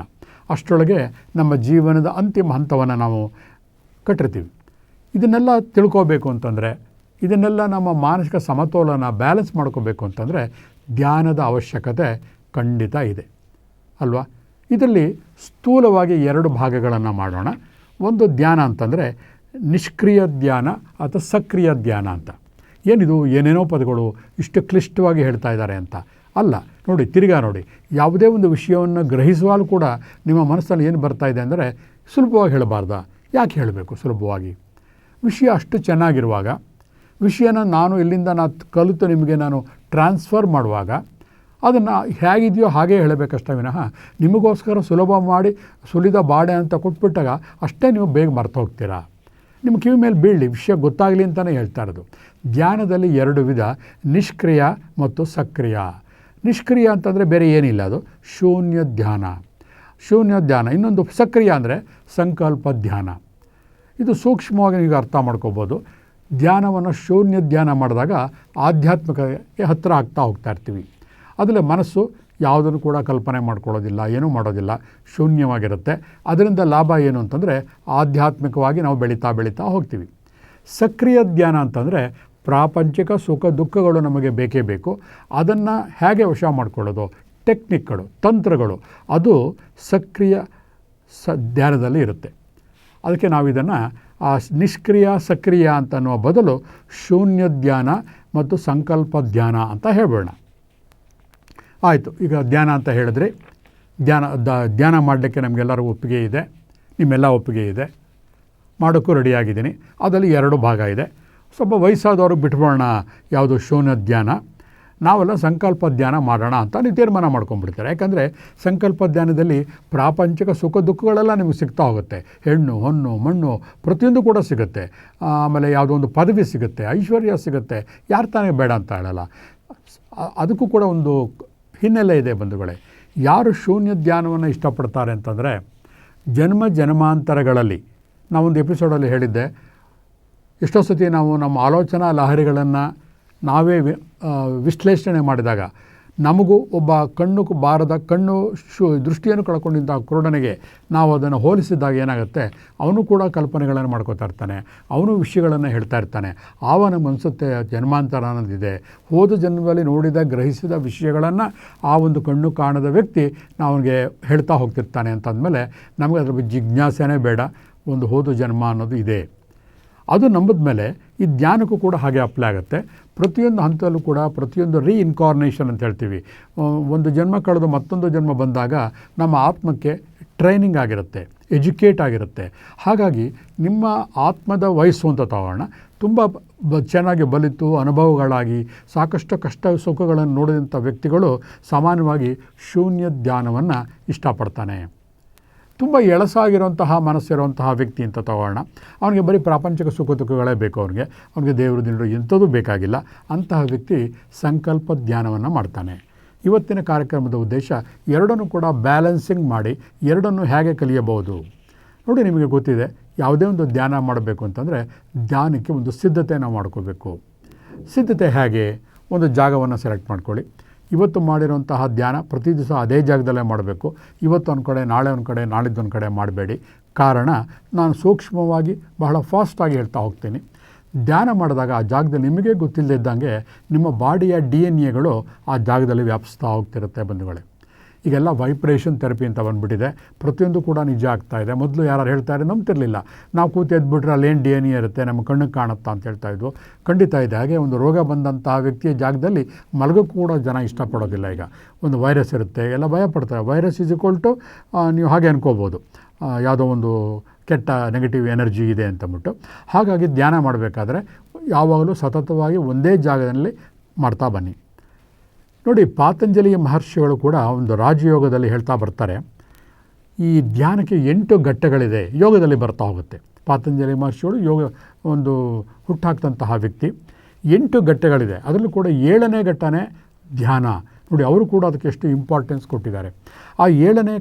ಅಷ್ಟರೊಳಗೆ ನಮ್ಮ ಜೀವನದ ಅಂತಿಮ ಹಂತವನ್ನು ನಾವು ಕಟ್ಟಿರ್ತೀವಿ. ಇದನ್ನೆಲ್ಲ ತಿಳ್ಕೋಬೇಕು ಅಂತಂದರೆ, ಇದನ್ನೆಲ್ಲ ನಮ್ಮ ಮಾನಸಿಕ ಸಮತೋಲನ ಬ್ಯಾಲೆನ್ಸ್ ಮಾಡ್ಕೋಬೇಕು ಅಂತಂದರೆ ಧ್ಯಾನದ ಅವಶ್ಯಕತೆ ಖಂಡಿತ ಇದೆ. ಅಲ್ವಾ? ಇದರಲ್ಲಿ ಸ್ಥೂಲವಾಗಿ ಎರಡು ಭಾಗಗಳನ್ನು ಮಾಡೋಣ. ಒಂದು ಧ್ಯಾನ ಅಂತಂದರೆ ನಿಷ್ಕ್ರಿಯ ಧ್ಯಾನ ಅಥವಾ ಸಕ್ರಿಯ ಧ್ಯಾನ ಅಂತ. ಏನಿದು? ಏನೇನೋ ಪದಗಳು ಇಷ್ಟು ಕ್ಲಿಷ್ಟವಾಗಿ ಹೇಳ್ತಾ ಇದ್ದಾರೆ ಅಂತ. ಅಲ್ಲ, ನೋಡಿ, ತಿರ್ಗಾ ನೋಡಿ, ಯಾವುದೇ ಒಂದು ವಿಷಯವನ್ನು ಗ್ರಹಿಸುವಾಗಲೂ ಕೂಡ ನಿಮ್ಮ ಮನಸ್ಸಲ್ಲಿ ಏನು ಬರ್ತಾ ಇದೆ ಅಂದರೆ ಸುಲಭವಾಗಿ ಹೇಳಬಾರ್ದ. ಯಾಕೆ ಹೇಳಬೇಕು ಸುಲಭವಾಗಿ? ವಿಷಯ ಅಷ್ಟು ಚೆನ್ನಾಗಿರುವಾಗ, ವಿಷಯನ ನಾನು ಇಲ್ಲಿಂದ ನಾನು ಕಲಿತು ನಿಮಗೆ ನಾನು ಟ್ರಾನ್ಸ್ಫರ್ ಮಾಡುವಾಗ, ಅದನ್ನು ಹೇಗಿದೆಯೋ ಹಾಗೇ ಹೇಳಬೇಕಷ್ಟೇ ವಿನಃ, ನಿಮಗೋಸ್ಕರ ಸುಲಭ ಮಾಡಿ ಸುಲಿದ ಬಾಡೆ ಅಂತ ಕೊಟ್ಬಿಟ್ಟಾಗ ಅಷ್ಟೇ ನೀವು ಬೇಗ ಮರ್ತು ಹೋಗ್ತೀರಾ? ನಿಮ್ಮ ಕಿವಿ ಮೇಲೆ ಬೀಳಲಿ, ವಿಷಯ ಗೊತ್ತಾಗಲಿ ಅಂತಲೇ ಹೇಳ್ತಾ ಇರೋದು. ಧ್ಯಾನದಲ್ಲಿ ಎರಡು ವಿಧ, ನಿಷ್ಕ್ರಿಯ ಮತ್ತು ಸಕ್ರಿಯ. ನಿಷ್ಕ್ರಿಯ ಅಂತಂದರೆ ಬೇರೆ ಏನಿಲ್ಲ ಅದು, ಶೂನ್ಯ ಧ್ಯಾನ. ಶೂನ್ಯ ಧ್ಯಾನ, ಇನ್ನೊಂದು ಸಕ್ರಿಯ ಅಂದರೆ ಸಂಕಲ್ಪ ಧ್ಯಾನ. ಇದು ಸೂಕ್ಷ್ಮವಾಗಿ ನೀವು ಅರ್ಥ ಮಾಡ್ಕೋಬೋದು. ಧ್ಯಾನವನ್ನು ಶೂನ್ಯ ಧ್ಯಾನ ಮಾಡಿದಾಗ ಆಧ್ಯಾತ್ಮಿಕ ಹತ್ತಿರ ಆಗ್ತಾ ಹೋಗ್ತಾ ಇರ್ತೀವಿ. ಅದರಲ್ಲಿ ಮನಸ್ಸು ಯಾವುದನ್ನು ಕೂಡ ಕಲ್ಪನೆ ಮಾಡ್ಕೊಳ್ಳೋದಿಲ್ಲ, ಏನೂ ಮಾಡೋದಿಲ್ಲ, ಶೂನ್ಯವಾಗಿರುತ್ತೆ. ಅದರಿಂದ ಲಾಭ ಏನು ಅಂತಂದರೆ, ಆಧ್ಯಾತ್ಮಿಕವಾಗಿ ನಾವು ಬೆಳೀತಾ ಬೆಳೀತಾ ಹೋಗ್ತೀವಿ. ಸಕ್ರಿಯ ಧ್ಯಾನ ಅಂತಂದರೆ, ಪ್ರಾಪಂಚಿಕ ಸುಖ ದುಃಖಗಳು ನಮಗೆ ಬೇಕೇ ಬೇಕು. ಅದನ್ನು ಹೇಗೆ ವಶ ಮಾಡಿಕೊಳ್ಳೋದು? ಟೆಕ್ನಿಕ್ಗಳು, ತಂತ್ರಗಳು, ಅದು ಸಕ್ರಿಯ ಸ ಧ್ಯಾನದಲ್ಲಿ ಇರುತ್ತೆ. ಅದಕ್ಕೆ ನಾವು ಇದನ್ನು, ಆ ನಿಷ್ಕ್ರಿಯ, ಸಕ್ರಿಯ ಅಂತ ಅನ್ನುವ ಬದಲು ಶೂನ್ಯ ಧ್ಯಾನ ಮತ್ತು ಸಂಕಲ್ಪ ಧ್ಯಾನ ಅಂತ ಹೇಳಬೇಡ ಆಯಿತು, ಈಗ ಧ್ಯಾನ ಅಂತ ಹೇಳಿದ್ರಿ, ಧ್ಯಾನ, ದ, ಧ್ಯಾನ ಮಾಡಲಿಕ್ಕೆ ನಮಗೆಲ್ಲರೂ ಒಪ್ಪಿಗೆ ಇದೆ, ನಿಮ್ಮೆಲ್ಲ ಒಪ್ಪಿಗೆ ಇದೆ. ಮಾಡೋಕ್ಕೂ ರೆಡಿಯಾಗಿದ್ದೀನಿ ಅದರಲ್ಲಿ ಎರಡು ಭಾಗ ಇದೆ. ಸ್ವಲ್ಪ ವಯಸ್ಸಾದವರು ಬಿಟ್ಬಿಡೋಣ, ಯಾವುದು ಶೂನ್ಯ ಧ್ಯಾನ. ನಾವೆಲ್ಲ ಸಂಕಲ್ಪ ಧ್ಯಾನ ಮಾಡೋಣ ಅಂತ ನೀವು ತೀರ್ಮಾನ ಮಾಡ್ಕೊಂಡ್ಬಿಡ್ತಾರೆ. ಯಾಕಂದರೆ ಸಂಕಲ್ಪ ಧ್ಯಾನದಲ್ಲಿ ಪ್ರಾಪಂಚಿಕ ಸುಖ ದುಃಖಗಳೆಲ್ಲ ನಿಮಗೆ ಸಿಗ್ತಾ ಹೋಗುತ್ತೆ. ಹೆಣ್ಣು ಹೊಣ್ಣು ಮಣ್ಣು, ಪ್ರತಿಯೊಂದು ಕೂಡ ಸಿಗುತ್ತೆ. ಆಮೇಲೆ ಯಾವುದೋ ಒಂದು ಪದವಿ ಸಿಗುತ್ತೆ, ಐಶ್ವರ್ಯ ಸಿಗುತ್ತೆ. ಯಾರು ತಾನೇ ಬೇಡ ಅಂತ ಹೇಳಲ್ಲ. ಅದಕ್ಕೂ ಕೂಡ ಒಂದು ಹಿನ್ನೆಲೆ ಇದೆ ಬಂಧುಗಳೇ. ಯಾರು ಶೂನ್ಯ ಧ್ಯಾನವನ್ನು ಇಷ್ಟಪಡ್ತಾರೆ ಅಂತಂದರೆ, ಜನ್ಮ ಜನ್ಮಾಂತರಗಳಲ್ಲಿ, ನಾವೊಂದು ಎಪಿಸೋಡಲ್ಲಿ ಹೇಳಿದ್ದೆ, ಎಷ್ಟೋ ಸತಿ ನಾವು ನಮ್ಮ ಆಲೋಚನಾ ಲಹರಿಗಳನ್ನು ನಾವೇ ವಿಶ್ಲೇಷಣೆ ಮಾಡಿದಾಗ ನಮಗೂ ಒಬ್ಬ ಕಣ್ಣು ಬಾರದ ಕಣ್ಣು ಶು ದೃಷ್ಟಿಯನ್ನು ಕಳ್ಕೊಂಡಿದ್ದ ಕುರುಡನಿಗೆ ನಾವು ಅದನ್ನು ಹೋಲಿಸಿದಾಗ ಏನಾಗುತ್ತೆ? ಅವನು ಕೂಡ ಕಲ್ಪನೆಗಳನ್ನು ಮಾಡ್ಕೋತಾ ಇರ್ತಾನೆ. ಅವನು ವಿಷಯಗಳನ್ನು ಹೇಳ್ತಾ ಇರ್ತಾನೆ. ಆವನ ಮನಸ್ಸುತ್ತೆ ಜನ್ಮಾಂತರ ಅನ್ನೋದಿದೆ ಹೋದ ಜನ್ಮದಲ್ಲಿ ನೋಡಿದ, ಗ್ರಹಿಸಿದ ವಿಷಯಗಳನ್ನು ಆ ಒಂದು ಕಣ್ಣು ಕಾಣದ ವ್ಯಕ್ತಿ ಅವನಿಗೆ ಹೇಳ್ತಾ ಹೋಗ್ತಿರ್ತಾನೆ ಅಂತಂದಮೇಲೆ ನಮಗೆ ಅದ್ರ ಬಗ್ಗೆ ಜಿಜ್ಞಾಸೆನೇ ಬೇಡ. ಒಂದು ಹೋದ ಜನ್ಮ ಅನ್ನೋದು ಇದೆ. ಅದು ನಂಬಿದ ಮೇಲೆ ಈ ಧ್ಯಾನಕ್ಕೂ ಕೂಡ ಹಾಗೆ ಅಪ್ಲೈ ಆಗುತ್ತೆ. ಪ್ರತಿಯೊಂದು ಹಂತದಲ್ಲೂ ಕೂಡ ಪ್ರತಿಯೊಂದು ರೀಇನ್ಕಾರ್ನೇಷನ್ ಅಂತ ಹೇಳ್ತೀವಿ. ಒಂದು ಜನ್ಮ ಕಳೆದು ಮತ್ತೊಂದು ಜನ್ಮ ಬಂದಾಗ ನಮ್ಮ ಆತ್ಮಕ್ಕೆ ಟ್ರೈನಿಂಗ್ ಆಗಿರುತ್ತೆ ಎಜುಕೇಟ್ ಆಗಿರುತ್ತೆ. ಹಾಗಾಗಿ ನಿಮ್ಮ ಆತ್ಮದ ವಯಸ್ಸು ಅಂತ ತಗೋಣ. ತುಂಬ ಬ, ಚೆನ್ನಾಗಿ ಬಲಿತು, ಅನುಭವಗಳಾಗಿ, ಸಾಕಷ್ಟು ಕಷ್ಟ ಸುಖಗಳನ್ನು ನೋಡಿದಂಥ ವ್ಯಕ್ತಿಗಳು ಸಾಮಾನ್ಯವಾಗಿ ಶೂನ್ಯ ಧ್ಯಾನವನ್ನು ಇಷ್ಟಪಡ್ತಾನೆ. ತುಂಬ ಎಳಸಾಗಿರುವಂತಹ ಮನಸ್ಸಿರುವಂತಹ ವ್ಯಕ್ತಿ ಅಂತ ತಗೋಣ ಅವನಿಗೆ ಬರೀ ಪ್ರಾಪಂಚಿಕ ಸುಖ ದುಃಖಗಳೇ ಬೇಕು ಅವನಿಗೆ. ಅವನಿಗೆ ದೇವರು ದಿನರು ಎಂಥದೂ ಬೇಕಾಗಿಲ್ಲ. ಅಂತಹ ವ್ಯಕ್ತಿ ಸಂಕಲ್ಪ ಧ್ಯಾನವನ್ನು ಮಾಡ್ತಾನೆ. ಇವತ್ತಿನ ಕಾರ್ಯಕ್ರಮದ ಉದ್ದೇಶ ಎರಡನ್ನೂ ಕೂಡ ಬ್ಯಾಲೆನ್ಸಿಂಗ್ ಮಾಡಿ ಎರಡನ್ನೂ ಹೇಗೆ ಕಲಿಯಬಹುದು? ನೋಡಿ, ನಿಮಗೆ ಗೊತ್ತಿದೆ, ಯಾವುದೇ ಒಂದು ಧ್ಯಾನ ಮಾಡಬೇಕು ಅಂತಂದರೆ ಧ್ಯಾನಕ್ಕೆ ಒಂದು ಸಿದ್ಧತೆಯನ್ನು ಮಾಡ್ಕೋಬೇಕು. ಸಿದ್ಧತೆ ಹೇಗೆ? ಒಂದು ಜಾಗವನ್ನು ಸೆಲೆಕ್ಟ್ ಮಾಡ್ಕೊಳ್ಳಿ. ಇವತ್ತು ಮಾಡಿರುವಂತಹ ಧ್ಯಾನ ಪ್ರತಿ ದಿವಸ ಅದೇ ಜಾಗದಲ್ಲೇ ಮಾಡಬೇಕು. ಇವತ್ತು ಒಂದು ಕಡೆ, ನಾಳೆ ಒಂದು ಕಡೆ ನಾಳಿದ್ದೊಂದು ಕಡೆ ಮಾಡಬೇಡಿ. ಕಾರಣ ನಾನು ಸೂಕ್ಷ್ಮವಾಗಿ ಬಹಳ ಫಾಸ್ಟಾಗಿ ಹೇಳ್ತಾ ಹೋಗ್ತೀನಿ. ಧ್ಯಾನ ಮಾಡಿದಾಗ ಆ ಜಾಗದಲ್ಲಿ ನಿಮಗೆ ಗೊತ್ತಿಲ್ಲದಿದ್ದಂಗೆ ನಿಮ್ಮ ಬಾಡಿಯ ಡಿ ಎನ್ ಎಗಳು ಆ ಜಾಗದಲ್ಲಿ ವ್ಯಾಪಿಸ್ತಾ ಹೋಗ್ತಿರುತ್ತೆ ಬಂಧುಗಳೇ. ಈಗೆಲ್ಲ ವೈಬ್ರೇಷನ್ ಥೆರಪಿ ಅಂತ ಬಂದುಬಿಟ್ಟಿದೆ. ಪ್ರತಿಯೊಂದು ಕೂಡ ನಿಜ ಆಗ್ತಾ ಇದೆ. ಮೊದಲು ಯಾರು ಹೇಳ್ತಾರೆ ನಂಬ್ತಿರಲಿಲ್ಲ. ನಾವು ಕೂತು ಎದ್ಬಿಟ್ರೆ ಅಲ್ಲೇನು ಡಿ ಎನ್ ಎ ಇರುತ್ತೆ, ನಮ್ಮ ಕಣ್ಣಿಗೆ ಕಾಣುತ್ತಾ ಅಂತ ಹೇಳ್ತಾ ಇದ್ವು ಖಂಡಿತ ಇದೆ. ಹಾಗೆ ಒಂದು ರೋಗ ಬಂದಂತಹ ವ್ಯಕ್ತಿಯ ಜಾಗದಲ್ಲಿ ಮಲಗೋ ಕೂಡ ಜನ ಇಷ್ಟಪಡೋದಿಲ್ಲ ಈಗ. ಒಂದು ವೈರಸ್ ಇರುತ್ತೆ, ಎಲ್ಲ ಭಯ ಪಡ್ತಾರೆ. ವೈರಸ್ ಇಸ್ ಈಕ್ವಲ್ ಟು ನೀವು ಹಾಗೆ ಅನ್ಕೋಬೋದು. ಯಾವುದೋ ಒಂದು ಕೆಟ್ಟ ನೆಗೆಟಿವ್ ಎನರ್ಜಿ ಇದೆ ಅಂತಂದ್ಬಿಟ್ಟು ಹಾಗಾಗಿ ಧ್ಯಾನ ಮಾಡಬೇಕಾದ್ರೆ ಯಾವಾಗಲೂ ಸತತವಾಗಿ ಒಂದೇ ಜಾಗದಲ್ಲಿ ಮಾಡ್ತಾ ಬನ್ನಿ. ನೋಡಿ, ಪಾತಂಜಲಿಯ ಮಹರ್ಷಿಗಳು ಕೂಡ ಒಂದು ರಾಜಯೋಗದಲ್ಲಿ ಹೇಳ್ತಾ ಬರ್ತಾರೆ. ಈ ಧ್ಯಾನಕ್ಕೆ ಎಂಟು ಘಟ್ಟಗಳಿದೆ. ಯೋಗದಲ್ಲಿ ಬರ್ತಾ ಹೋಗುತ್ತೆ. ಪಾತಂಜಲಿ ಮಹರ್ಷಿಗಳು ಯೋಗ ಒಂದು ಹುಟ್ಟಾಕ್ತಂತಹ ವ್ಯಕ್ತಿ. ಎಂಟು ಘಟ್ಟಗಳಿದೆ. ಅದರಲ್ಲೂ ಕೂಡ ಏಳನೇ ಘಟ್ಟನೇ ಧ್ಯಾನ. ನೋಡಿ, ಅವರು ಕೂಡ ಅದಕ್ಕೆ ಎಷ್ಟು ಇಂಪಾರ್ಟೆನ್ಸ್ ಕೊಟ್ಟಿದ್ದಾರೆ. ಆ ಏಳನೇ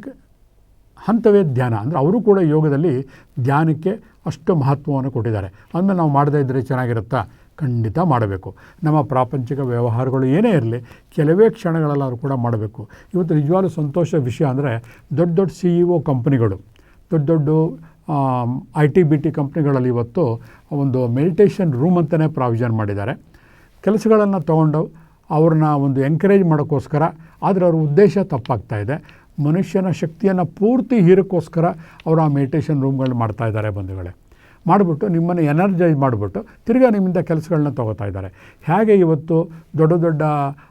ಹಂತವೇ ಧ್ಯಾನ. ಅಂದರೆ ಅವರು ಕೂಡ ಯೋಗದಲ್ಲಿ ಧ್ಯಾನಕ್ಕೆ ಅಷ್ಟು ಮಹತ್ವವನ್ನು ಕೊಟ್ಟಿದ್ದಾರೆ. ಅಂದಮೇಲೆ ನಾವು ಮಾಡದೇ ಇದ್ದರೆ ಚೆನ್ನಾಗಿರುತ್ತಾ? ಖಂಡಿತ ಮಾಡಬೇಕು. ನಮ್ಮ ಪ್ರಾಪಂಚಿಕ ವ್ಯವಹಾರಗಳು ಏನೇ ಇರಲಿ, ಕೆಲವೇ ಕ್ಷಣಗಳಲ್ಲಾದರೂ ಕೂಡ ಮಾಡಬೇಕು. ಇವತ್ತು ನಿಜವಾಗ್ಲೂ ಸಂತೋಷ ವಿಷಯ ಅಂದರೆ ದೊಡ್ಡ ದೊಡ್ಡ ಸಿ ಇ ಒ ಕಂಪ್ನಿಗಳು, ದೊಡ್ಡ ದೊಡ್ಡ ಐ ಟಿ ಬಿ ಟಿ ಕಂಪ್ನಿಗಳಲ್ಲಿ ಇವತ್ತು ಒಂದು ಮೆಡಿಟೇಷನ್ ರೂಮ್ ಅಂತಲೇ ಪ್ರಾವಿಷನ್ ಮಾಡಿದ್ದಾರೆ. ಕೆಲಸಗಳನ್ನು ತೊಗೊಂಡು ಅವ್ರನ್ನ ಒಂದು ಎಂಕರೇಜ್ ಮಾಡೋಕ್ಕೋಸ್ಕರ, ಆದರೆ ಅವ್ರ ಉದ್ದೇಶ ತಪ್ಪಾಗ್ತಾ ಇದೆ. ಮನುಷ್ಯನ ಶಕ್ತಿಯನ್ನು ಪೂರ್ತಿ ಹೀರಕ್ಕೋಸ್ಕರ ಅವರು ಆ ಮೆಡಿಟೇಷನ್ ರೂಮ್ಗಳು ಮಾಡ್ತಾಯಿದ್ದಾರೆ ಬಂಧುಗಳೇ. ಮಾಡಿಬಿಟ್ಟು ನಿಮ್ಮನ್ನು ಎನರ್ಜೈಸ್ ಮಾಡಿಬಿಟ್ಟು ತಿರ್ಗಾ ನಿಮ್ಮಿಂದ ಕೆಲಸಗಳನ್ನ ತೊಗೋತಾ ಇದ್ದಾರೆ. ಹೇಗೆ ಇವತ್ತು ದೊಡ್ಡ ದೊಡ್ಡ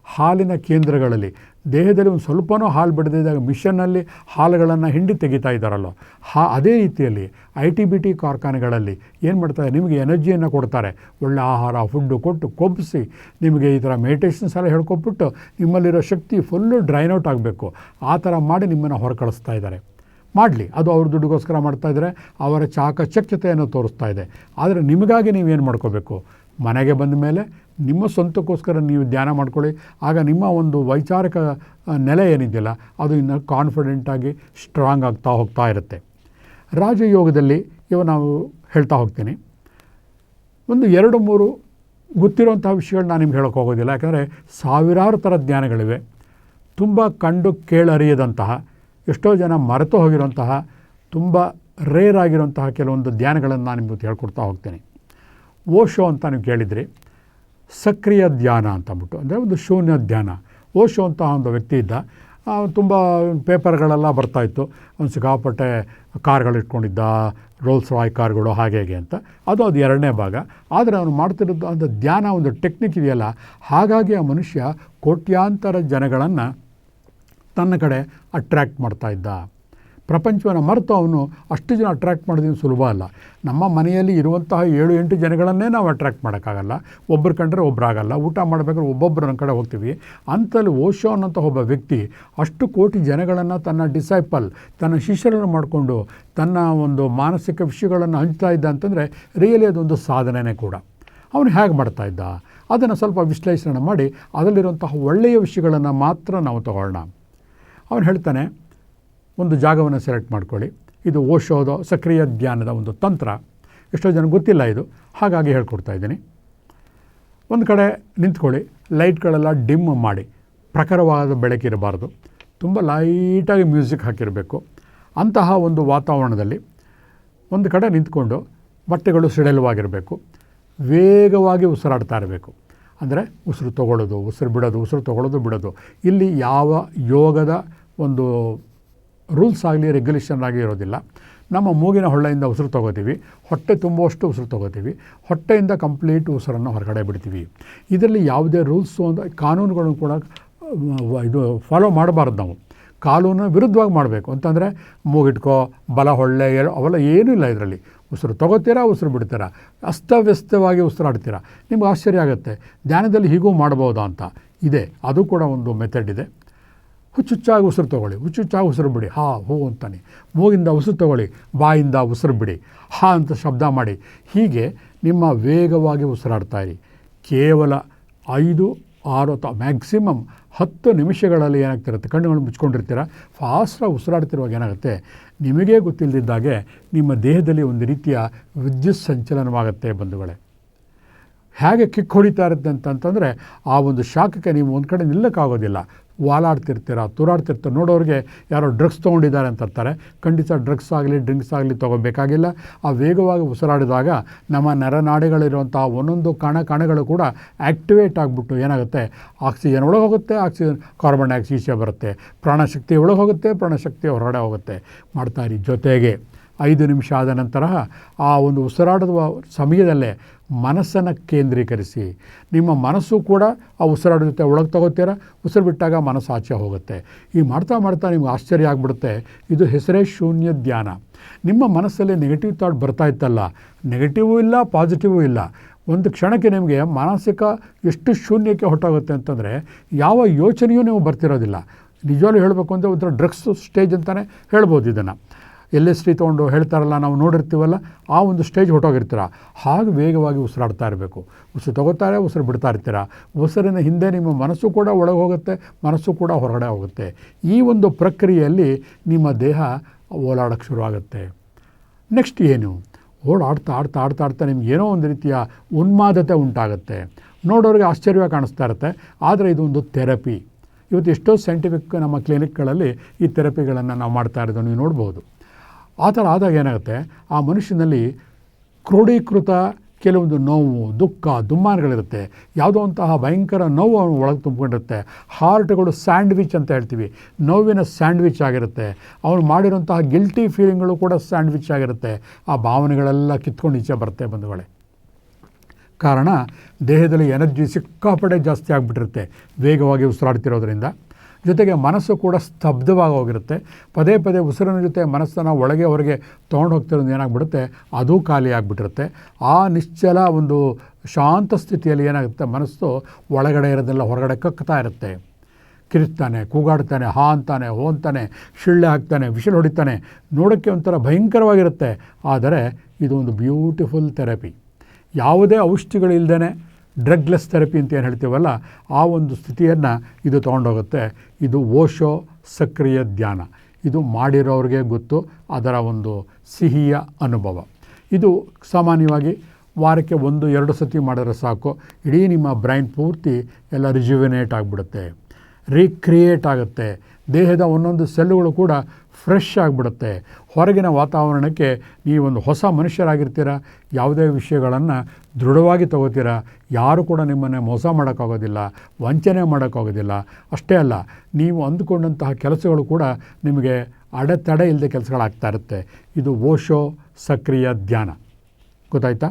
ಹಾಲಿನ ಕೇಂದ್ರಗಳಲ್ಲಿ ದೇಹದಲ್ಲಿ ಒಂದು ಸ್ವಲ್ಪನೂ ಹಾಲು ಬಿಡದಿದ್ದಾಗ ಮಿಷನ್ನಲ್ಲಿ ಹಾಲುಗಳನ್ನು ಹಿಂಡಿ ತೆಗಿತಾ ಇದ್ದಾರಲ್ಲೋ, ಹಾ, ಅದೇ ರೀತಿಯಲ್ಲಿ ಐ ಟಿ ಬಿ ಟಿ ಕಾರ್ಖಾನೆಗಳಲ್ಲಿ ಏನು ಮಾಡ್ತಾರೆ ನಿಮಗೆ ಎನರ್ಜಿಯನ್ನು ಕೊಡ್ತಾರೆ. ಒಳ್ಳೆ ಆಹಾರ ಫುಡ್ಡು ಕೊಟ್ಟು ಕೊಬ್ಬಿಸಿ ನಿಮಗೆ ಈ ಥರ ಮೆಡಿಟೇಷನ್ಸ್ ಎಲ್ಲ ಹೇಳ್ಕೊಟ್ಬಿಟ್ಟು ನಿಮ್ಮಲ್ಲಿರೋ ಶಕ್ತಿ ಫುಲ್ಲು ಡ್ರೈನ್ ಔಟ್ ಆಗಬೇಕು. ಆ ಥರ ಮಾಡಿ ನಿಮ್ಮನ್ನು ಹೊರಕಳಿಸ್ತಾ ಇದ್ದಾರೆ. ಮಾಡಲಿ. ಅದು ಅವ್ರ ದುಡ್ಡಿಗೋಸ್ಕರ ಮಾಡ್ತಾ ಇದ್ದರೆ ಅವರ ಚಾಕಚಕ್ಯತೆಯನ್ನು ತೋರಿಸ್ತಾ ಇದೆ. ಆದರೆ ನಿಮಗಾಗಿ ನೀವೇನು ಮಾಡ್ಕೋಬೇಕು? ಮನೆಗೆ ಬಂದ ಮೇಲೆ ನಿಮ್ಮ ಸ್ವಂತಕ್ಕೋಸ್ಕರ ನೀವು ಧ್ಯಾನ ಮಾಡ್ಕೊಳ್ಳಿ. ಆಗ ನಿಮ್ಮ ಒಂದು ವೈಚಾರಿಕ ನೆಲೆ ಏನಿದೆಯಲ್ಲ, ಅದು ಇನ್ನು ಕಾನ್ಫಿಡೆಂಟಾಗಿ ಸ್ಟ್ರಾಂಗ್ ಆಗ್ತಾ ಹೋಗ್ತಾ ಇರುತ್ತೆ. ರಾಜಯೋಗದಲ್ಲಿ ಇವ ನಾವು ಹೇಳ್ತಾ ಹೋಗ್ತೀನಿ. ಒಂದು ಎರಡು ಮೂರು ಗೊತ್ತಿರುವಂಥ ವಿಷಯಗಳು ನಾನು ನಿಮ್ಗೆ ಹೇಳೋಕೆ ಹೋಗೋದಿಲ್ಲ. ಯಾಕಂದರೆ ಸಾವಿರಾರು ಥರ ಧ್ಯಾನಗಳಿವೆ. ತುಂಬ ಕಂಡು ಕೇಳರಿಯದಂತಹ ಎಷ್ಟೋ ಜನ ಮರೆತು ಹೋಗಿರುವಂತಹ, ತುಂಬ ರೇರ್ ಆಗಿರುವಂತಹ ಕೆಲವೊಂದು ಧ್ಯಾನಗಳನ್ನು ನಾನು ನಿಮಗೆ ಹೇಳ್ಕೊಡ್ತಾ ಹೋಗ್ತೇನೆ. ಓಶೋ ಅಂತ ನೀವು ಕೇಳಿದ್ರಿ, ಸಕ್ರಿಯ ಧ್ಯಾನ ಅಂತ ಅಂದ್ಬಿಟ್ಟು, ಅಂದರೆ ಒಂದು ಶೂನ್ಯ ಧ್ಯಾನ. ಓಶೋ ಅಂತ ಒಂದು ವ್ಯಕ್ತಿ ಇದ್ದ ತುಂಬ ಪೇಪರ್ಗಳೆಲ್ಲ ಬರ್ತಾಯಿತ್ತು ಒಂದು ಸಿಕ್ಕಾಪಟ್ಟೆ ಕಾರ್ಗಳು ಇಟ್ಕೊಂಡಿದ್ದ ರೋಲ್ಸ್ ರಾಯ್ ಕಾರ್ಗಳು ಹಾಗೆ ಹೇಗೆ ಅಂತ. ಅದು ಅದು ಎರಡನೇ ಭಾಗ. ಆದರೆ ಅವನು ಮಾಡ್ತಿರೋದು ಒಂದು ಧ್ಯಾನ ಒಂದು ಟೆಕ್ನಿಕ್ ಇದೆಯಲ್ಲ, ಹಾಗಾಗಿ ಆ ಮನುಷ್ಯ ಕೋಟ್ಯಾಂತರ ಜನಗಳನ್ನು ತನ್ನ ಕಡೆ ಅಟ್ರ್ಯಾಕ್ಟ್ ಮಾಡ್ತಾ ಇದ್ದ. ಪ್ರಪಂಚವನ್ನು ಮರೆತು ಅವನು ಅಷ್ಟು ಜನ ಅಟ್ರ್ಯಾಕ್ಟ್ ಮಾಡೋದೇನು ಸುಲಭ ಅಲ್ಲ. ನಮ್ಮ ಮನೆಯಲ್ಲಿ ಇರುವಂತಹ ಏಳು, ಎಂಟು ಜನಗಳನ್ನೇ ನಾವು ಅಟ್ರ್ಯಾಕ್ಟ್ ಮಾಡೋಕ್ಕಾಗಲ್ಲ. ಒಬ್ಬರು ಕಂಡ್ರೆ ಒಬ್ಬರಾಗಲ್ಲ ಊಟ ಮಾಡಬೇಕಾದ್ರೆ ಒಬ್ಬೊಬ್ಬರು ನನ್ನ ಕಡೆ ಹೋಗ್ತೀವಿ. ಅಂಥಲ್ಲಿ ಓಶೋ ಅನ್ನೋಂಥ ಒಬ್ಬ ವ್ಯಕ್ತಿ ಅಷ್ಟು ಕೋಟಿ ಜನಗಳನ್ನು ತನ್ನ ಡಿಸೈಪಲ್ ತನ್ನ ಶಿಷ್ಯರನ್ನು ಮಾಡಿಕೊಂಡು ತನ್ನ ಒಂದು ಮಾನಸಿಕ ವಿಷಯಗಳನ್ನು ಹಂಚ್ತಾ ಇದ್ದ ಅಂತಂದರೆ ರಿಯಲಿ ಅದೊಂದು ಸಾಧನೆಯೇ ಕೂಡ. ಅವನು ಹೇಗೆ ಮಾಡ್ತಾ ಇದ್ದ? ಅದನ್ನು ಸ್ವಲ್ಪ ವಿಶ್ಲೇಷಣೆ ಮಾಡಿ ಅದರಲ್ಲಿರುವಂತಹ ಒಳ್ಳೆಯ ವಿಷಯಗಳನ್ನು ಮಾತ್ರ ನಾವು ತಗೊಳ್ಳೋಣ. ಅವನು ಹೇಳ್ತಾನೆ, ಒಂದು ಜಾಗವನ್ನು ಸೆಲೆಕ್ಟ್ ಮಾಡ್ಕೊಳ್ಳಿ. ಇದು ಓಶೋದ ಸಕ್ರಿಯ ಧ್ಯಾನದ ಒಂದು ತಂತ್ರ. ಎಷ್ಟೋ ಜನ ಗೊತ್ತಿಲ್ಲ ಇದು. ಹಾಗಾಗಿ ಹೇಳ್ಕೊಡ್ತಾ ಇದ್ದೀನಿ. ಒಂದು ಕಡೆ ನಿಂತ್ಕೊಳ್ಳಿ, ಲೈಟ್ಗಳೆಲ್ಲ ಡಿಮ್ ಮಾಡಿ. ಪ್ರಖರವಾದ ಬೆಳಕಿರಬಾರ್ದು ತುಂಬ ಲೈಟಾಗಿ ಮ್ಯೂಸಿಕ್ ಹಾಕಿರಬೇಕು. ಅಂತಹ ಒಂದು ವಾತಾವರಣದಲ್ಲಿ ಒಂದು ಕಡೆ ನಿಂತ್ಕೊಂಡು ಬಟ್ಟೆಗಳು ಸಿಡಿಲವಾಗಿರಬೇಕು. ವೇಗವಾಗಿ ಉಸಿರಾಡ್ತಾ ಇರಬೇಕು. ಅಂದರೆ ಉಸಿರು ತಗೊಳ್ಳೋದು, ಉಸಿರು ಬಿಡೋದು, ಉಸಿರು ತಗೊಳ್ಳೋದು, ಬಿಡೋದು. ಇಲ್ಲಿ ಯಾವ ಯೋಗದ ಒಂದು ರೂಲ್ಸ್ ಆಗಲಿ ರೆಗ್ಯುಲೇಷನ್ ಆಗಲಿ ಇರೋದಿಲ್ಲ. ನಮ್ಮ ಮೂಗಿನ ಹೊಳ್ಳೆಯಿಂದ ಉಸಿರು ತೊಗೋತೀವಿ, ಹೊಟ್ಟೆ ತುಂಬುವಷ್ಟು ಉಸಿರು ತೊಗೋತೀವಿ, ಹೊಟ್ಟೆಯಿಂದ ಕಂಪ್ಲೀಟ್ ಉಸಿರನ್ನು ಹೊರಗಡೆ ಬಿಡ್ತೀವಿ. ಇದರಲ್ಲಿ ಯಾವುದೇ ರೂಲ್ಸು ಅಂದರೆ ಕಾನೂನುಗಳನ್ನು ಕೂಡ ಇದು ಫಾಲೋ ಮಾಡಬಾರ್ದು ನಾವು. ಕಾನೂನು ವಿರುದ್ಧವಾಗಿ ಮಾಡಬೇಕು. ಅಂತಂದರೆ ಮೂಗಿಟ್ಕೋ, ಬಲ, ಹೊಳ್ಳೆ ಅವೆಲ್ಲ ಏನೂ ಇಲ್ಲ ಇದರಲ್ಲಿ. ಉಸಿರು ತೊಗೋತೀರಾ, ಉಸಿರು ಬಿಡ್ತೀರಾ? ಅಸ್ತವ್ಯಸ್ತವಾಗಿ ಉಸಿರಾಡ್ತೀರಾ? ನಿಮ್ಗೆ ಆಶ್ಚರ್ಯ ಆಗುತ್ತೆ. ಧ್ಯಾನದಲ್ಲಿ ಹೀಗೂ ಮಾಡ್ಬೋದಾ ಅಂತ. ಇದೆ. ಅದು ಕೂಡ ಒಂದು ಮೆಥಡ್ ಇದೆ. ಹುಚ್ಚುಚ್ಚಾಗಿ ಉಸಿರು ತಗೊಳ್ಳಿ. ಹುಚ್ಚುಚ್ಚಾಗಿ ಉಸಿರು ಬಿಡಿ. ಹಾ, ಹೋ ಅಂತಾನೆ. ಮೂಗಿಂದ ಉಸಿರು ತಗೊಳ್ಳಿ. ಬಾಯಿಂದ ಉಸಿರು ಬಿಡಿ. ಹಾ ಅಂತ ಶಬ್ದ ಮಾಡಿ. ಹೀಗೆ ನಿಮ್ಮ ವೇಗವಾಗಿ ಉಸಿರಾಡ್ತಾಯಿರಿ ಕೇವಲ ಐದು, ಆರು ಅಥವಾ ಮ್ಯಾಕ್ಸಿಮಮ್ ಹತ್ತು ನಿಮಿಷಗಳಲ್ಲಿ ಏನಾಗ್ತಿರುತ್ತೆ? ಕಣ್ಣುಗಳು ಮುಚ್ಕೊಂಡಿರ್ತೀರ? ಫಾಸ್ಟಾಗಿ ಉಸಿರಾಡ್ತಿರುವಾಗ ಏನಾಗುತ್ತೆ? ನಿಮಗೇ ಗೊತ್ತಿಲ್ಲದಿದ್ದಾಗೆ ನಿಮ್ಮ ದೇಹದಲ್ಲಿ ಒಂದು ರೀತಿಯ ವಿದ್ಯುತ್ ಸಂಚಲನವಾಗುತ್ತೆ ಬಂಧುಗಳೇ. ಹೇಗೆ ಕಿಕ್ ಹೊಡಿತಾ ಇರುತ್ತೆ ಅಂತಂತಂದರೆ ಆ ಒಂದು ಶಾಖಕ್ಕೆ ನೀವು ಒಂದು ಕಡೆ ನಿಲ್ಲಕ್ಕಾಗೋದಿಲ್ಲ. ವಾಲಾಡ್ತಿರ್ತೀರ, ತೂರಾಡ್ತಿರ್ತಾರೆ, ನೋಡೋರಿಗೆ ಯಾರೋ ಡ್ರಗ್ಸ್ ತೊಗೊಂಡಿದ್ದಾರೆ ಅಂತ ಇರ್ತಾರೆ ಖಂಡಿತ ಡ್ರಗ್ಸ್ ಆಗಲಿ, ಡ್ರಿಂಕ್ಸ್ ಆಗಲಿ ತೊಗೋಬೇಕಾಗಿಲ್ಲ. ಆ ವೇಗವಾಗಿ ಉಸಿರಾಡಿದಾಗ ನಮ್ಮ ನರನಾಡಿಗಳಿರುವಂಥ ಒಂದೊಂದು ಕಣ ಕಣಗಳು ಕೂಡ ಆ್ಯಕ್ಟಿವೇಟ್ ಆಗಿಬಿಟ್ಟು ಏನಾಗುತ್ತೆ? ಆಕ್ಸಿಜನ್ ಒಳಗೆ ಹೋಗುತ್ತೆ ಆಕ್ಸಿಜನ್ ಕಾರ್ಬನ್ ಡೈಆಕ್ಸೈಡ್ ಬರುತ್ತೆ. ಪ್ರಾಣಶಕ್ತಿ ಒಳಗೆ ಹೋಗುತ್ತೆ ಪ್ರಾಣಶಕ್ತಿ ಹೊರಗಡೆ ಹೋಗುತ್ತೆ. ಮಾಡ್ತಾಯಿರಿ ಜೊತೆಗೆ. ಐದು ನಿಮಿಷ ಆದ ನಂತರ ಆ ಒಂದು ಉಸಿರಾಡುವ ಸಮಯದಲ್ಲೇ ಮನಸ್ಸನ್ನು ಕೇಂದ್ರೀಕರಿಸಿ. ನಿಮ್ಮ ಮನಸ್ಸು ಕೂಡ ಆ ಉಸಿರಾಡೋ ಜೊತೆ ಒಳಗೆ ತಗೋತೀರ, ಉಸಿರು ಬಿಟ್ಟಾಗ ಮನಸ್ಸು ಆಚೆ ಹೋಗುತ್ತೆ. ಈ ಮಾಡ್ತಾ ಮಾಡ್ತಾ ನಿಮ್ಗೆ ಆಶ್ಚರ್ಯ ಆಗಿಬಿಡುತ್ತೆ. ಇದು ಹೆಸರೇ ಶೂನ್ಯ ಧ್ಯಾನ. ನಿಮ್ಮ ಮನಸ್ಸಲ್ಲಿ ನೆಗೆಟಿವ್ ಥಾಟ್ ಬರ್ತಾ ಇತ್ತಲ್ಲ ನೆಗೆಟಿವೂ ಇಲ್ಲ ಪಾಸಿಟಿವೂ ಇಲ್ಲ. ಒಂದು ಕ್ಷಣಕ್ಕೆ ನಿಮಗೆ ಮಾನಸಿಕ ಎಷ್ಟು ಶೂನ್ಯಕ್ಕೆ ಹೊಟ್ಟೋಗುತ್ತೆ ಅಂತಂದರೆ, ಯಾವ ಯೋಚನೆಯೂ ನೀವು ಬರ್ತಿರೋದಿಲ್ಲ. ನಿಜವಾಗ್ಲೂ ಹೇಳಬೇಕು ಅಂದರೆ ಒಂಥರ ಡ್ರಗ್ಸ್ ಸ್ಟೇಜ್ ಅಂತಲೇ ಹೇಳ್ಬೋದು ಇದನ್ನು. ಎಲ್ ಎಸ್ ಟಿ ತೊಗೊಂಡು ಹೇಳ್ತಾರಲ್ಲ, ನಾವು ನೋಡಿರ್ತೀವಲ್ಲ, ಆ ಒಂದು ಸ್ಟೇಜ್ ಹೊಟ್ಟೋಗಿರ್ತೀರ ಹಾಗೆ ವೇಗವಾಗಿ ಉಸಿರಾಡ್ತಾ ಇರಬೇಕು. ಉಸಿರು ತಗೋತಾರೆ ಉಸಿರು ಬಿಡ್ತಾ ಇರ್ತೀರ. ಉಸಿರಿನ ಹಿಂದೆ ನಿಮ್ಮ ಮನಸ್ಸು ಕೂಡ ಒಳಗೆ ಹೋಗುತ್ತೆ, ಮನಸ್ಸು ಕೂಡ ಹೊರಗಡೆ ಹೋಗುತ್ತೆ. ಈ ಒಂದು ಪ್ರಕ್ರಿಯೆಯಲ್ಲಿ ನಿಮ್ಮ ದೇಹ ಓಲಾಡೋಕ್ಕೆ ಶುರುವಾಗುತ್ತೆ. ನೆಕ್ಸ್ಟ್ ಏನು? ಓಡಾಡ್ತಾ, ಆಡ್ತಾ ಆಡ್ತಾ ಆಡ್ತಾ ನಿಮ್ಗೆ ಏನೋ ಒಂದು ರೀತಿಯ ಉನ್ಮಾದತೆ ಉಂಟಾಗುತ್ತೆ. ನೋಡೋರಿಗೆ ಆಶ್ಚರ್ಯ ಕಾಣಿಸ್ತಾ ಇರುತ್ತೆ. ಆದರೆ ಇದು ಒಂದು ಥೆರಪಿ. ಇವತ್ತು ಎಷ್ಟೋ ಸೈಂಟಿಫಿಕ್ ನಮ್ಮ ಕ್ಲಿನಿಕ್ಗಳಲ್ಲಿ ಈ ಥೆರಪಿಗಳನ್ನು ನಾವು ಮಾಡ್ತಾ ಇರೋದು ನೀವು ನೋಡ್ಬೋದು. ಆ ಥರ ಆದಾಗ ಏನಾಗುತ್ತೆ? ಆ ಮನುಷ್ಯನಲ್ಲಿ ಕ್ರೋಢೀಕೃತ ಕೆಲವೊಂದು ನೋವು, ದುಃಖ, ದುಮ್ಮಾನಗಳಿರುತ್ತೆ. ಯಾವುದೋ ಅಂತಹ ಭಯಂಕರ ನೋವು ಅವನು ಒಳಗೆ ತುಂಬಿಕೊಂಡಿರುತ್ತೆ. ಹಾರ್ಟ್ಗಳು ಸ್ಯಾಂಡ್ವಿಚ್ ಅಂತ ಹೇಳ್ತೀವಿ. ನೋವಿನ ಸ್ಯಾಂಡ್ವಿಚ್ ಆಗಿರುತ್ತೆ. ಅವನು ಮಾಡಿರೋಂತಹ ಗಿಲ್ಟಿ ಫೀಲಿಂಗ್ಗಳು ಕೂಡ ಸ್ಯಾಂಡ್ವಿಚ್ ಆಗಿರುತ್ತೆ. ಆ ಭಾವನೆಗಳೆಲ್ಲ ಕಿತ್ಕೊಂಡು ಈಚೆ ಬರುತ್ತೆ ಬಂಧುಗಳೇ. ಕಾರಣ, ದೇಹದಲ್ಲಿ ಎನರ್ಜಿ ಸಿಕ್ಕಾಪಟ್ಟೆ ಜಾಸ್ತಿ ಆಗಿಬಿಟ್ಟಿರುತ್ತೆ. ವೇಗವಾಗಿ ಉಸಿರಾಡ್ತಿರೋದ್ರಿಂದ. ಜೊತೆಗೆ ಮನಸ್ಸು ಕೂಡ ಸ್ತಬ್ಧವಾಗಿ ಹೋಗಿರುತ್ತೆ. ಪದೇ ಪದೇ ಉಸಿರಿನ ಜೊತೆ ಮನಸ್ಸನ್ನು ಒಳಗೆ ಹೊರಗೆ ತೊಗೊಂಡು ಹೋಗ್ತಿರೋದು ಏನಾಗ್ಬಿಡುತ್ತೆ? ಅದು ಖಾಲಿ ಆಗಿಬಿಟ್ಟಿರುತ್ತೆ. ಆ ನಿಶ್ಚಲ ಒಂದು ಶಾಂತ ಸ್ಥಿತಿಯಲ್ಲಿ ಏನಾಗುತ್ತೆ? ಮನಸ್ಸು ಒಳಗಡೆ ಇರೋದೆಲ್ಲ ಹೊರಗಡೆ ಕಕ್ತಾ ಇರುತ್ತೆ. ಕಿರಿಸ್ತಾನೆ ಕೂಗಾಡ್ತಾನೆ, ಹಾ ಅಂತಾನೆ, ಹೋ ಅಂತಾನೆ, ಶಿಳ್ಳೆ ಹಾಕ್ತಾನೆ, ವಿಷಲ್ ಹೊಡಿತಾನೆ, ನೋಡೋಕ್ಕೆ ಒಂಥರ ಭಯಂಕರವಾಗಿರುತ್ತೆ. ಆದರೆ ಇದು ಒಂದು ಬ್ಯೂಟಿಫುಲ್ ಥೆರಪಿ. ಯಾವುದೇ ಔಷಧಿಗಳಿಲ್ಲದೇ ಡ್ರಗ್ಲೆಸ್ ಥೆರಪಿ ಅಂತ ಏನು ಹೇಳ್ತೀವಲ್ಲ, ಆ ಒಂದು ಸ್ಥಿತಿಯನ್ನು ಇದು ತೊಗೊಂಡೋಗುತ್ತೆ. ಇದು ಓಶೋ ಸಕ್ರಿಯ ಧ್ಯಾನ. ಇದು ಮಾಡಿರೋರಿಗೆ ಗೊತ್ತು, ಅದರ ಒಂದು ಸಿಹಿಯ ಅನುಭವ. ಇದು ಸಾಮಾನ್ಯವಾಗಿ ವಾರಕ್ಕೆ ಒಂದು, ಎರಡು ಸತಿ ಮಾಡಿದ್ರೆ ಸಾಕು. ಇಡೀ ನಿಮ್ಮ ಬ್ರೈನ್ ಪೂರ್ತಿ ಎಲ್ಲ ರಿಜ್ಯುವಿನೇಟ್ ಆಗಿಬಿಡುತ್ತೆ. ರೀಕ್ರಿಯೇಟ್ ಆಗುತ್ತೆ. ದೇಹದ ಒಂದೊಂದು ಸೆಲ್ಲುಗಳು ಕೂಡ ಫ್ರೆಶ್ ಆಗಿಬಿಡುತ್ತೆ. ಹೊರಗಿನ ವಾತಾವರಣಕ್ಕೆ ನೀವೊಂದು ಹೊಸ ಮನುಷ್ಯರಾಗಿರ್ತೀರ? ಯಾವುದೇ ವಿಷಯಗಳನ್ನು ದೃಢವಾಗಿ ತಗೋತೀರ? ಯಾರು ಕೂಡ ನಿಮ್ಮನ್ನು ಮೋಸ ಮಾಡೋಕ್ಕಾಗೋದಿಲ್ಲ, ವಂಚನೆ ಮಾಡೋಕ್ಕಾಗೋದಿಲ್ಲ. ಅಷ್ಟೇ ಅಲ್ಲ, ನೀವು ಅಂದುಕೊಂಡಂತಹ ಕೆಲಸಗಳು ಕೂಡ ನಿಮಗೆ ಅಡೆತಡೆ ಇಲ್ಲದೆ ಕೆಲಸಗಳಾಗ್ತಾ ಇರುತ್ತೆ. ಇದು ಓಶೋ ಸಕ್ರಿಯ ಧ್ಯಾನ. ಗೊತ್ತಾಯ್ತಾ?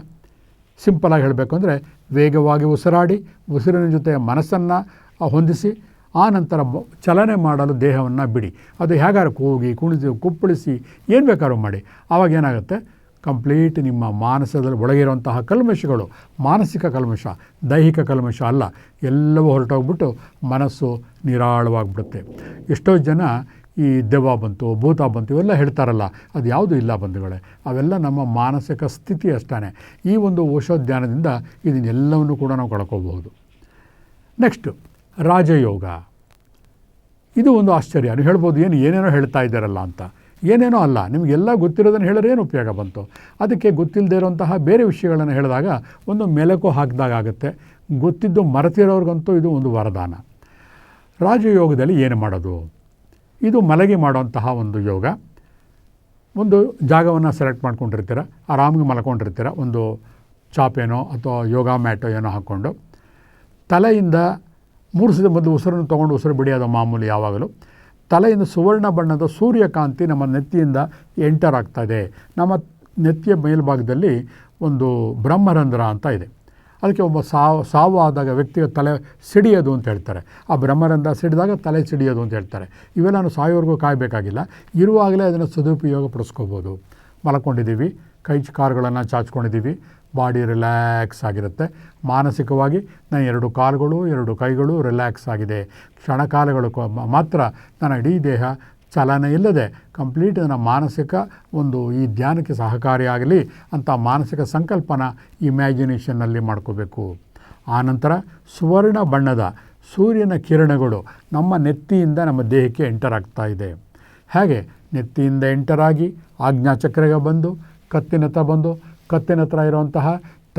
ಸಿಂಪಲಾಗಿ ಹೇಳಬೇಕು ಅಂದರೆ ವೇಗವಾಗಿ ಉಸಿರಾಡಿ, ಉಸಿರಿನ ಜೊತೆ ಮನಸ್ಸನ್ನು ಹೊಂದಿಸಿ ಆ ನಂತರ ಚಲನೆ ಮಾಡಲು ದೇಹವನ್ನು ಬಿಡಿ. ಅದು ಹೇಗಾರು ಕೂಗಿ ಕುಣಿಸಿ ಕುಪ್ಪಳಿಸಿ ಏನು ಬೇಕಾದ್ರೂ ಮಾಡಿ. ಆವಾಗ ಏನಾಗುತ್ತೆ? ಕಂಪ್ಲೀಟ್ ನಿಮ್ಮ ಮಾನಸದಲ್ಲಿ ಒಳಗಿರುವಂತಹ ಕಲ್ಮಶಗಳು. ಮಾನಸಿಕ ಕಲ್ಮಶ, ದೈಹಿಕ ಕಲ್ಮಶ ಅಲ್ಲ. ಎಲ್ಲವೂ ಹೊರಟೋಗ್ಬಿಟ್ಟು ಮನಸ್ಸು ನಿರಾಳವಾಗಿಬಿಡುತ್ತೆ. ಎಷ್ಟೋ ಜನ ಈ ದೆವ್ವ ಬಂತು, ಭೂತ ಬಂತು, ಇವೆಲ್ಲ ಹೇಳ್ತಾರಲ್ಲ. ಅದು ಯಾವುದು ಇಲ್ಲ ಬಂಧುಗಳೇ. ಅವೆಲ್ಲ ನಮ್ಮ ಮಾನಸಿಕ ಸ್ಥಿತಿ ಅಷ್ಟೇ ಈ ಒಂದು ಓಷೋಧ್ಯಾನದಿಂದ ಇದನ್ನೆಲ್ಲವನ್ನು ಕೂಡ ನಾವು ಕಳ್ಕೋಬಹುದು. ನೆಕ್ಸ್ಟು. ರಾಜಯೋಗ. ಇದು ಒಂದು ಆಶ್ಚರ್ಯ. ನೀವು ಹೇಳ್ಬೋದು, ಏನು, ಏನೇನೋ ಹೇಳ್ತಾ ಇದ್ದಾರಲ್ಲ ಅಂತ. ಏನೇನೋ ಅಲ್ಲ. ನಿಮಗೆಲ್ಲ ಗೊತ್ತಿರೋದನ್ನು ಹೇಳಿದ್ರೆ ಏನು ಉಪಯೋಗ ಬಂತು? ಅದಕ್ಕೆ ಗೊತ್ತಿಲ್ಲದೆ ಇರುವಂತಹ ಬೇರೆ ವಿಷಯಗಳನ್ನು ಹೇಳಿದಾಗ ಒಂದು ಮೆಲಕು ಹಾಕಿದಾಗ ಆಗುತ್ತೆ. ಗೊತ್ತಿದ್ದು ಮರೆತಿರೋರಿಗಂತೂ ಇದು ಒಂದು ವರದಾನ. ರಾಜಯೋಗದಲ್ಲಿ ಏನು ಮಾಡೋದು? ಇದು ಮಲಗಿ ಮಾಡುವಂತಹ ಒಂದು ಯೋಗ. ಒಂದು ಜಾಗವನ್ನು ಸೆಲೆಕ್ಟ್ ಮಾಡ್ಕೊಂಡಿರ್ತೀರ, ಆರಾಮಾಗಿ ಮಲ್ಕೊಂಡಿರ್ತೀರ, ಒಂದು ಚಾಪೇನೋ ಅಥವಾ ಯೋಗ ಮ್ಯಾಟೋ ಏನೋ ಹಾಕ್ಕೊಂಡು ತಲೆಯಿಂದ ಮೂರು ಸತಿ ಮೊದಲು ಉಸಿರನ್ನು ತೊಗೊಂಡು ಉಸಿರು ಬಿಡಿಯೋದು ಮಾಮೂಲಿ ಯಾವಾಗಲೂ. ತಲೆಯಿಂದ ಸುವರ್ಣ ಬಣ್ಣದ ಸೂರ್ಯಕಾಂತಿ ನಮ್ಮ ನೆತ್ತಿಯಿಂದ ಎಂಟರ್ ಆಗ್ತಾ ಇದೆ ನಮ್ಮ ನೆತ್ತಿಯ ಮೇಲ್ಭಾಗದಲ್ಲಿ ಒಂದು ಬ್ರಹ್ಮರಂಧ್ರ ಅಂತ ಇದೆ. ಅದಕ್ಕೆ ಒಬ್ಬ ಸಾವು ಸಾವು ಆದಾಗ ವ್ಯಕ್ತಿಯ ತಲೆ ಸಿಡಿಯೋದು ಅಂತ ಹೇಳ್ತಾರೆ. ಆ ಬ್ರಹ್ಮರಂಧ್ರ ಸಿಡಿದಾಗ ತಲೆ ಸಿಡಿಯೋದು ಅಂತ ಹೇಳ್ತಾರೆ. ಇವೆಲ್ಲ ನಾನು ಸಾಯೋವರೆಗೂ ಕಾಯಬೇಕಾಗಿಲ್ಲ. ಇರುವಾಗಲೇ ಅದನ್ನು ಸದುಪಯೋಗ ಪಡಿಸ್ಕೋಬೋದು ಮಲ್ಕೊಂಡಿದ್ದೀವಿ, ಕೈ ಕಾರ್ಗಳನ್ನು ಚಾಚ್ಕೊಂಡಿದ್ದೀವಿ ಬಾಡಿ ರಿಲ್ಯಾಕ್ಸ್ ಆಗಿರುತ್ತೆ. ಮಾನಸಿಕವಾಗಿ ನನ್ನ ಎರಡು ಕಾಲುಗಳು, ಎರಡು ಕೈಗಳು ರಿಲ್ಯಾಕ್ಸ್ ಆಗಿದೆ. ಕ್ಷಣಕಾಲಗಳು ಮಾತ್ರ ನನ್ನ ಇಡೀ ದೇಹ ಚಲನೆ ಇಲ್ಲದೆ ಕಂಪ್ಲೀಟ್ ನನ್ನ ಮಾನಸಿಕ ಒಂದು ಈ ಧ್ಯಾನಕ್ಕೆ ಸಹಕಾರಿಯಾಗಲಿ ಅಂತ ಮಾನಸಿಕ ಸಂಕಲ್ಪನ ಇಮ್ಯಾಜಿನೇಷನ್ನಲ್ಲಿ ಮಾಡ್ಕೋಬೇಕು. ಆನಂತರ ಸುವರ್ಣ ಬಣ್ಣದ ಸೂರ್ಯನ ಕಿರಣಗಳು ನಮ್ಮ ನೆತ್ತಿಯಿಂದ ನಮ್ಮ ದೇಹಕ್ಕೆ ಎಂಟರ್ ಆಗ್ತಾ ಇದೆ. ಹಾಗೆ? ನೆತ್ತಿಯಿಂದ ಎಂಟರ್ ಆಗಿ ಆಜ್ಞಾಚಕ್ರಗೆ ಬಂದು, ಕತ್ತಿನತ್ತ ಬಂದು ಕತ್ತಿನ ಹತ್ರ ಇರುವಂತಹ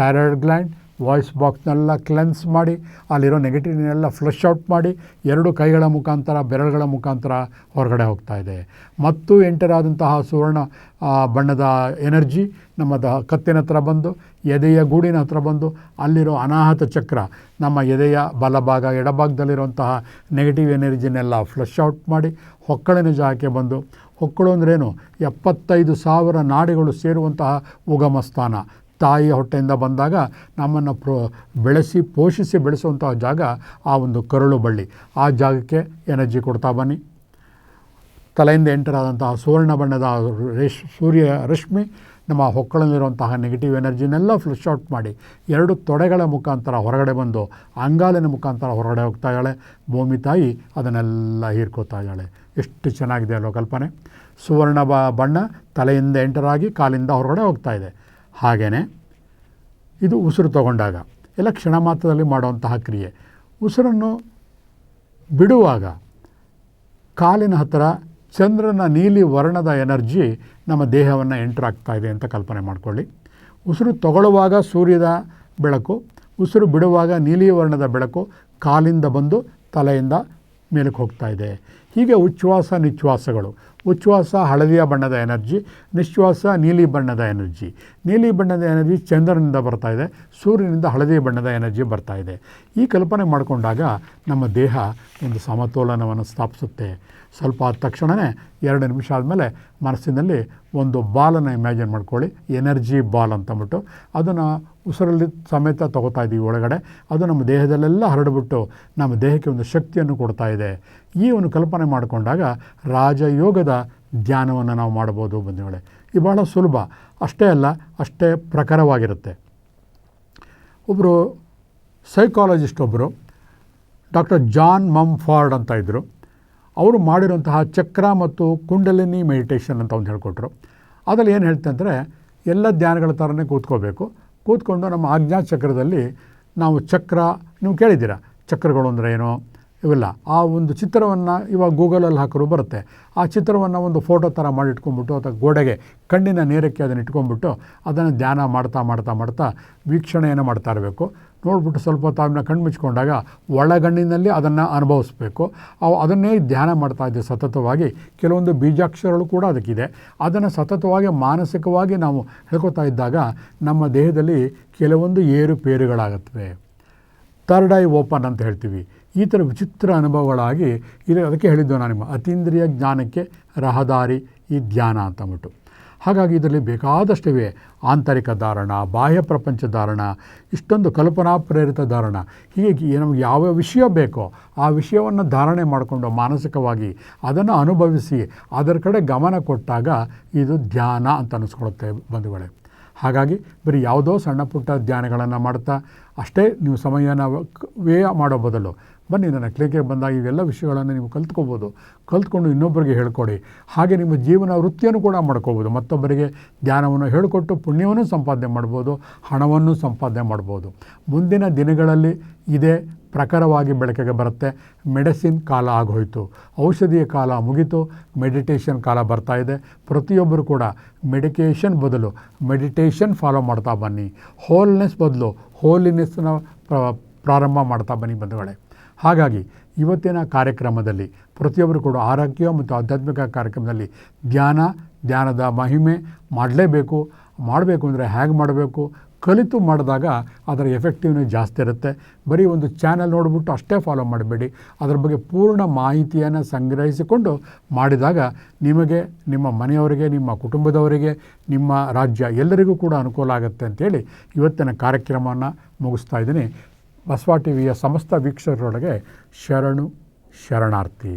ಥೈರಾಯ್ಡ್ ಗ್ಲ್ಯಾಂಡ್ ವಾಯ್ಸ್ ಬಾಕ್ಸ್ನೆಲ್ಲ ಕ್ಲೆನ್ಸ್ ಮಾಡಿ, ಅಲ್ಲಿರೋ ನೆಗೆಟಿವ್ನೆಲ್ಲ ಫ್ಲಶ್ ಔಟ್ ಮಾಡಿ, ಎರಡು ಕೈಗಳ ಮುಖಾಂತರ, ಬೆರಳುಗಳ ಮುಖಾಂತರ ಹೊರಗಡೆ ಹೋಗ್ತಾ ಇದೆ. ಮತ್ತು ಎಂಟರ್ ಆದಂತಹ ಸುವರ್ಣ ಬಣ್ಣದ ಎನರ್ಜಿ ನಮ್ಮ ದ ಕತ್ತಿನ ಹತ್ರ ಬಂದು, ಎದೆಯ ಗೂಡಿನ ಹತ್ರ ಬಂದು, ಅಲ್ಲಿರೋ ಅನಾಹತ ಚಕ್ರ ನಮ್ಮ ಎದೆಯ ಬಲಭಾಗ, ಎಡಭಾಗದಲ್ಲಿರುವಂತಹ ನೆಗೆಟಿವ್ ಎನರ್ಜಿನೆಲ್ಲ ಫ್ಲಶ್ ಔಟ್ ಮಾಡಿ, ಹೊಕ್ಕಳಿನ ಜಾಗಕ್ಕೆ ಬಂದು ಹೊಕ್ಕಳು ಅಂದ್ರೇನು? ಎಪ್ಪತ್ತೈದು ಸಾವಿರ ನಾಡಿಗಳು ಸೇರುವಂತಹ ಉಗಮ ಸ್ಥಾನ ತಾಯಿಯ ಹೊಟ್ಟೆಯಿಂದ ಬಂದಾಗ ನಮ್ಮನ್ನು ಪ್ರೋ, ಬೆಳೆಸಿ, ಪೋಷಿಸಿ ಬೆಳೆಸುವಂತಹ ಜಾಗ ಆ ಒಂದು ಕರುಳು ಬಳ್ಳಿ ಆ ಜಾಗಕ್ಕೆ ಎನರ್ಜಿ ಕೊಡ್ತಾ ಬನ್ನಿ. ತಲೆಯಿಂದ ಎಂಟರಾದಂತಹ ಸುವರ್ಣ ಬಣ್ಣದ ರೇಷ್, ಸೂರ್ಯ ರಶ್ಮಿ ನಮ್ಮ ಹೊಕ್ಕಳಲ್ಲಿರುವಂತಹ ನೆಗೆಟಿವ್ ಎನರ್ಜಿನೆಲ್ಲ ಫ್ಲಶ್ ಔಟ್ ಮಾಡಿ, ಎರಡು ತೊಡೆಗಳ ಮುಖಾಂತರ ಹೊರಗಡೆ ಬಂದು, ಅಂಗಾಲಿನ ಮುಖಾಂತರ ಹೊರಗಡೆ ಹೋಗ್ತಾ ಇದ್ದಾಳೆ. ಭೂಮಿ ತಾಯಿ ಅದನ್ನೆಲ್ಲ ಹೀರ್ಕೋತಾ ಇದ್ದಾಳೆ. ಎಷ್ಟು ಚೆನ್ನಾಗಿದೆ ಅಲ್ವ ಕಲ್ಪನೆ? ಸುವರ್ಣ ಬ, ಬಣ್ಣ ತಲೆಯಿಂದ ಎಂಟರಾಗಿ ಕಾಲಿಂದ ಹೊರಗಡೆ ಹೋಗ್ತಾ ಇದೆ. ಹಾಗೆಯೇ ಇದು ಉಸಿರು ತಗೊಂಡಾಗ, ಎಲ್ಲ ಕ್ಷಣ ಮಾತ್ರದಲ್ಲಿ ಮಾಡುವಂತಹ ಕ್ರಿಯೆ. ಉಸಿರನ್ನು ಬಿಡುವಾಗ ಕಾಲಿನ ಹತ್ತಿರ ಚಂದ್ರನ ನೀಲಿ ವರ್ಣದ ಎನರ್ಜಿ ನಮ್ಮ ದೇಹವನ್ನು ಎಂಟರ್ ಇದೆ ಅಂತ ಕಲ್ಪನೆ ಮಾಡಿಕೊಳ್ಳಿ. ಉಸಿರು ತಗೊಳ್ಳುವಾಗ ಸೂರ್ಯದ ಬೆಳಕು, ಉಸಿರು ಬಿಡುವಾಗ ನೀಲಿ ವರ್ಣದ ಬೆಳಕು ಕಾಲಿಂದ ಬಂದು ತಲೆಯಿಂದ ಮೇಲಕ್ಕೆ ಹೋಗ್ತಾ ಇದೆ. ಹೀಗೆ ಉಚ್ಛ್ವಾಸ ನಿಶ್ವಾಸಗಳು ಉಚ್ಛ್ವಾಸ ಹಳದಿಯ ಬಣ್ಣದ ಎನರ್ಜಿ, ನಿಶ್ವಾಸ ನೀಲಿ ಬಣ್ಣದ ಎನರ್ಜಿ. ನೀಲಿ ಬಣ್ಣದ ಎನರ್ಜಿ ಚಂದ್ರನಿಂದ ಬರ್ತಾ ಇದೆ, ಸೂರ್ಯನಿಂದ ಹಳದಿ ಬಣ್ಣದ ಎನರ್ಜಿ ಬರ್ತಾ ಇದೆ. ಈ ಕಲ್ಪನೆ ಮಾಡಿಕೊಂಡಾಗ ನಮ್ಮ ದೇಹ ಒಂದು ಸಮತೋಲನವನ್ನು ಸ್ಥಾಪಿಸುತ್ತೆ. ಸ್ವಲ್ಪ ಆದ ತಕ್ಷಣವೇ ಎರಡು ನಿಮಿಷ ಆದಮೇಲೆ ಮನಸ್ಸಿನಲ್ಲಿ ಒಂದು ಬಾಲನ್ನು ಇಮ್ಯಾಜಿನ್ ಮಾಡ್ಕೊಳ್ಳಿ. ಎನರ್ಜಿ ಬಾಲ್ ಅಂತಂದ್ಬಿಟ್ಟು. ಅದನ್ನು ಉಸಿರಲ್ಲಿ ಸಮೇತ ತಗೋತಾ ಇದ್ದೀವಿ ಒಳಗಡೆ. ಅದು ನಮ್ಮ ದೇಹದಲ್ಲೆಲ್ಲ ಹರಡಿಬಿಟ್ಟು ನಮ್ಮ ದೇಹಕ್ಕೆ ಒಂದು ಶಕ್ತಿಯನ್ನು ಕೊಡ್ತಾ ಇದೆ. ಈ ಒಂದು ಕಲ್ಪನೆ ಮಾಡಿಕೊಂಡಾಗ ರಾಜಯೋಗದ ಧ್ಯಾನವನ್ನು ನಾವು ಮಾಡ್ಬೋದು ಬಂಧುಗಳೇ. ಇದು ಬಹಳ ಸುಲಭ. ಅಷ್ಟೇ ಅಲ್ಲ, ಅಷ್ಟೇ ಪ್ರಖರವಾಗಿರುತ್ತೆ. ಒಬ್ಬರು ಸೈಕಾಲಜಿಸ್ಟ್ ಒಬ್ಬರು ಡಾಕ್ಟರ್ ಜಾನ್ ಮಮ್ಫಾರ್ಡ್ ಅಂತ ಇದ್ದರು ಅವರು ಮಾಡಿರುವಂತಹ ಚಕ್ರ ಮತ್ತು ಕುಂಡಲಿನಿ ಮೆಡಿಟೇಷನ್ ಅಂತ ಒಂದು ಹೇಳ್ಕೊಟ್ರು. ಅದರಲ್ಲಿ ಏನು ಹೇಳ್ತೆ ಅಂದರೆ, ಎಲ್ಲ ಧ್ಯಾನಗಳ ಥರನೇ ಕೂತ್ಕೋಬೇಕು. ಕೂತ್ಕೊಂಡು ನಮ್ಮ ಆಜ್ಞಾ ಚಕ್ರದಲ್ಲಿ ನಾವು ಚಕ್ರ, ನೀವು ಕೇಳಿದ್ದೀರಾ? ಚಕ್ರಗಳು ಅಂದರೆ ಏನು? ಇವೆಲ್ಲ. ಆ ಒಂದು ಚಿತ್ರವನ್ನು ಇವಾಗ ಗೂಗಲಲ್ಲಿ ಹಾಕಿದ್ರು ಬರುತ್ತೆ. ಆ ಚಿತ್ರವನ್ನು ಒಂದು ಫೋಟೋ ಥರ ಮಾಡಿ ಇಟ್ಕೊಂಡ್ಬಿಟ್ಟು ಅಥವಾ ಗೋಡೆಗೆ, ಕಣ್ಣಿನ ನೇರಕ್ಕೆ ಅದನ್ನು ಇಟ್ಕೊಂಡ್ಬಿಟ್ಟು ಅದನ್ನು ಧ್ಯಾನ ಮಾಡ್ತಾ ಮಾಡ್ತಾ ಮಾಡ್ತಾ ವೀಕ್ಷಣೆಯನ್ನು ಮಾಡ್ತಾ ಇರಬೇಕು. ನೋಡ್ಬಿಟ್ಟು ಸ್ವಲ್ಪ ತಾವನ್ನ ಕಣ್ಣು ಮುಚ್ಕೊಂಡಾಗ ಒಳಗಣ್ಣಿನಲ್ಲಿ ಅದನ್ನು ಅನುಭವಿಸ್ಬೇಕು. ಅವು ಅದನ್ನೇ ಧ್ಯಾನ ಮಾಡ್ತಾ ಇದ್ದೆ ಸತತವಾಗಿ. ಕೆಲವೊಂದು ಬೀಜಾಕ್ಷರಗಳು ಕೂಡ ಅದಕ್ಕಿದೆ. ಅದನ್ನು ಸತತವಾಗಿ ಮಾನಸಿಕವಾಗಿ ನಾವು ಹೇಳ್ಕೊತಾ ಇದ್ದಾಗ ನಮ್ಮ ದೇಹದಲ್ಲಿ ಕೆಲವೊಂದು ಏರುಪೇರುಗಳಾಗುತ್ತವೆ ಥರ್ಡ್ ಐ ಓಪನ್ ಅಂತ ಹೇಳ್ತೀವಿ. ಈ ಥರ ವಿಚಿತ್ರ ಅನುಭವಗಳಾಗಿ ಇದು ಅದಕ್ಕೆ ಹೇಳಿದ್ದು ನಾನು ನಿಮ್ಮ ಅತೀಂದ್ರಿಯ ಜ್ಞಾನಕ್ಕೆ ರಹದಾರಿ ಈ ಧ್ಯಾನ ಅಂತಂದ್ಬಿಟ್ಟು ಹಾಗಾಗಿ ಇದರಲ್ಲಿ ಬೇಕಾದಷ್ಟಿವೆ. ಆಂತರಿಕ ಧಾರಣ, ಬಾಹ್ಯ ಪ್ರಪಂಚ ಧಾರಣ, ಇಷ್ಟೊಂದು ಕಲ್ಪನಾ ಪ್ರೇರಿತ ಧಾರಣ. ಹೀಗೆ ನಮಗೆ ಯಾವ ವಿಷಯ ಬೇಕೋ ಆ ವಿಷಯವನ್ನು ಧಾರಣೆ ಮಾಡಿಕೊಂಡು ಮಾನಸಿಕವಾಗಿ ಅದನ್ನು ಅನುಭವಿಸಿ ಅದರ ಕಡೆ ಗಮನ ಕೊಟ್ಟಾಗ ಇದು ಧ್ಯಾನ ಅಂತ ಅನ್ನಿಸ್ಕೊಳುತ್ತೆ ಬಂಧುಗಳೇ. ಹಾಗಾಗಿ ಬರೀ ಯಾವುದೋ ಸಣ್ಣ ಪುಟ್ಟ ಧ್ಯಾನಗಳನ್ನು ಮಾಡ್ತಾ ಅಷ್ಟೇ ನೀವು ಸಮಯನ ವ್ಯಯ ಮಾಡೋ ಬದಲು ಬನ್ನಿ, ನನ್ನ ಕ್ಲಿಕ್ಗೆ ಬಂದಾಗ ಇವೆಲ್ಲ ವಿಷಯಗಳನ್ನು ನೀವು ಕಲ್ತ್ಕೋಬೋದು. ಕಲ್ತ್ಕೊಂಡು ಇನ್ನೊಬ್ಬರಿಗೆ ಹೇಳ್ಕೊಡಿ. ಹಾಗೆ ನಿಮ್ಮ ಜೀವನ ವೃತ್ತಿಯನ್ನು ಕೂಡ ಮಾಡ್ಕೋಬೋದು. ಮತ್ತೊಬ್ಬರಿಗೆ ಧ್ಯಾನವನ್ನು ಹೇಳಿಕೊಟ್ಟು ಪುಣ್ಯವನ್ನು ಸಂಪಾದನೆ ಮಾಡ್ಬೋದು, ಹಣವನ್ನು ಸಂಪಾದನೆ ಮಾಡ್ಬೋದು. ಮುಂದಿನ ದಿನಗಳಲ್ಲಿ ಇದೇ ಪ್ರಖರವಾಗಿ ಬೆಳಕಿಗೆ ಬರುತ್ತೆ. ಮೆಡಿಸಿನ್ ಕಾಲ ಆಗೋಯಿತು. ಔಷಧಿಯ ಕಾಲ ಮುಗಿತು. ಮೆಡಿಟೇಷನ್ ಕಾಲ ಬರ್ತಾ ಇದೆ. ಪ್ರತಿಯೊಬ್ಬರು ಕೂಡ ಮೆಡಿಕೇಷನ್ ಬದಲು ಮೆಡಿಟೇಷನ್ ಫಾಲೋ ಮಾಡ್ತಾ ಬನ್ನಿ. ಹೋಲ್ನೆಸ್ ಬದಲು ಹೋಲಿನೆಸ್ನ ಪ್ರಾರಂಭ ಮಾಡ್ತಾ ಬನ್ನಿ ಬಂಧುಗಳೇ. ಹಾಗಾಗಿ ಇವತ್ತಿನ ಕಾರ್ಯಕ್ರಮದಲ್ಲಿ ಪ್ರತಿಯೊಬ್ಬರು ಕೂಡ ಆರೋಗ್ಯ ಮತ್ತು ಆಧ್ಯಾತ್ಮಿಕ ಕಾರ್ಯಕ್ರಮದಲ್ಲಿ ಧ್ಯಾನ, ಧ್ಯಾನದ ಮಹಿಮೆ ಮಾಡಲೇಬೇಕು. ಮಾಡಬೇಕು ಅಂದರೆ ಹೇಗೆ ಮಾಡಬೇಕು? ಕಲಿತು ಮಾಡಿದಾಗ ಅದರ ಎಫೆಕ್ಟಿವ್ನೆಸ್ ಜಾಸ್ತಿ ಇರುತ್ತೆ. ಬರೀ ಒಂದು ಚಾನಲ್ ನೋಡಿಬಿಟ್ಟು ಅಷ್ಟೇ ಫಾಲೋ ಮಾಡಬೇಡಿ. ಅದರ ಬಗ್ಗೆ ಪೂರ್ಣ ಮಾಹಿತಿಯನ್ನು ಸಂಗ್ರಹಿಸಿಕೊಂಡು ಮಾಡಿದಾಗ ನಿಮಗೆ, ನಿಮ್ಮ ಮನೆಯವರಿಗೆ, ನಿಮ್ಮ ಕುಟುಂಬದವರಿಗೆ, ನಿಮ್ಮ ರಾಜ್ಯ ಎಲ್ಲರಿಗೂ ಕೂಡ ಅನುಕೂಲ ಆಗುತ್ತೆ ಅಂತೇಳಿ ಇವತ್ತಿನ ಕಾರ್ಯಕ್ರಮವನ್ನು ಮುಗಿಸ್ತಾ ಇದ್ದೀನಿ. ಬಸವ ಟಿ ವಿಯ ಸಮಸ್ತ ವೀಕ್ಷಕರೊಳಗೆ ಶರಣು ಶರಣಾರ್ಥಿ.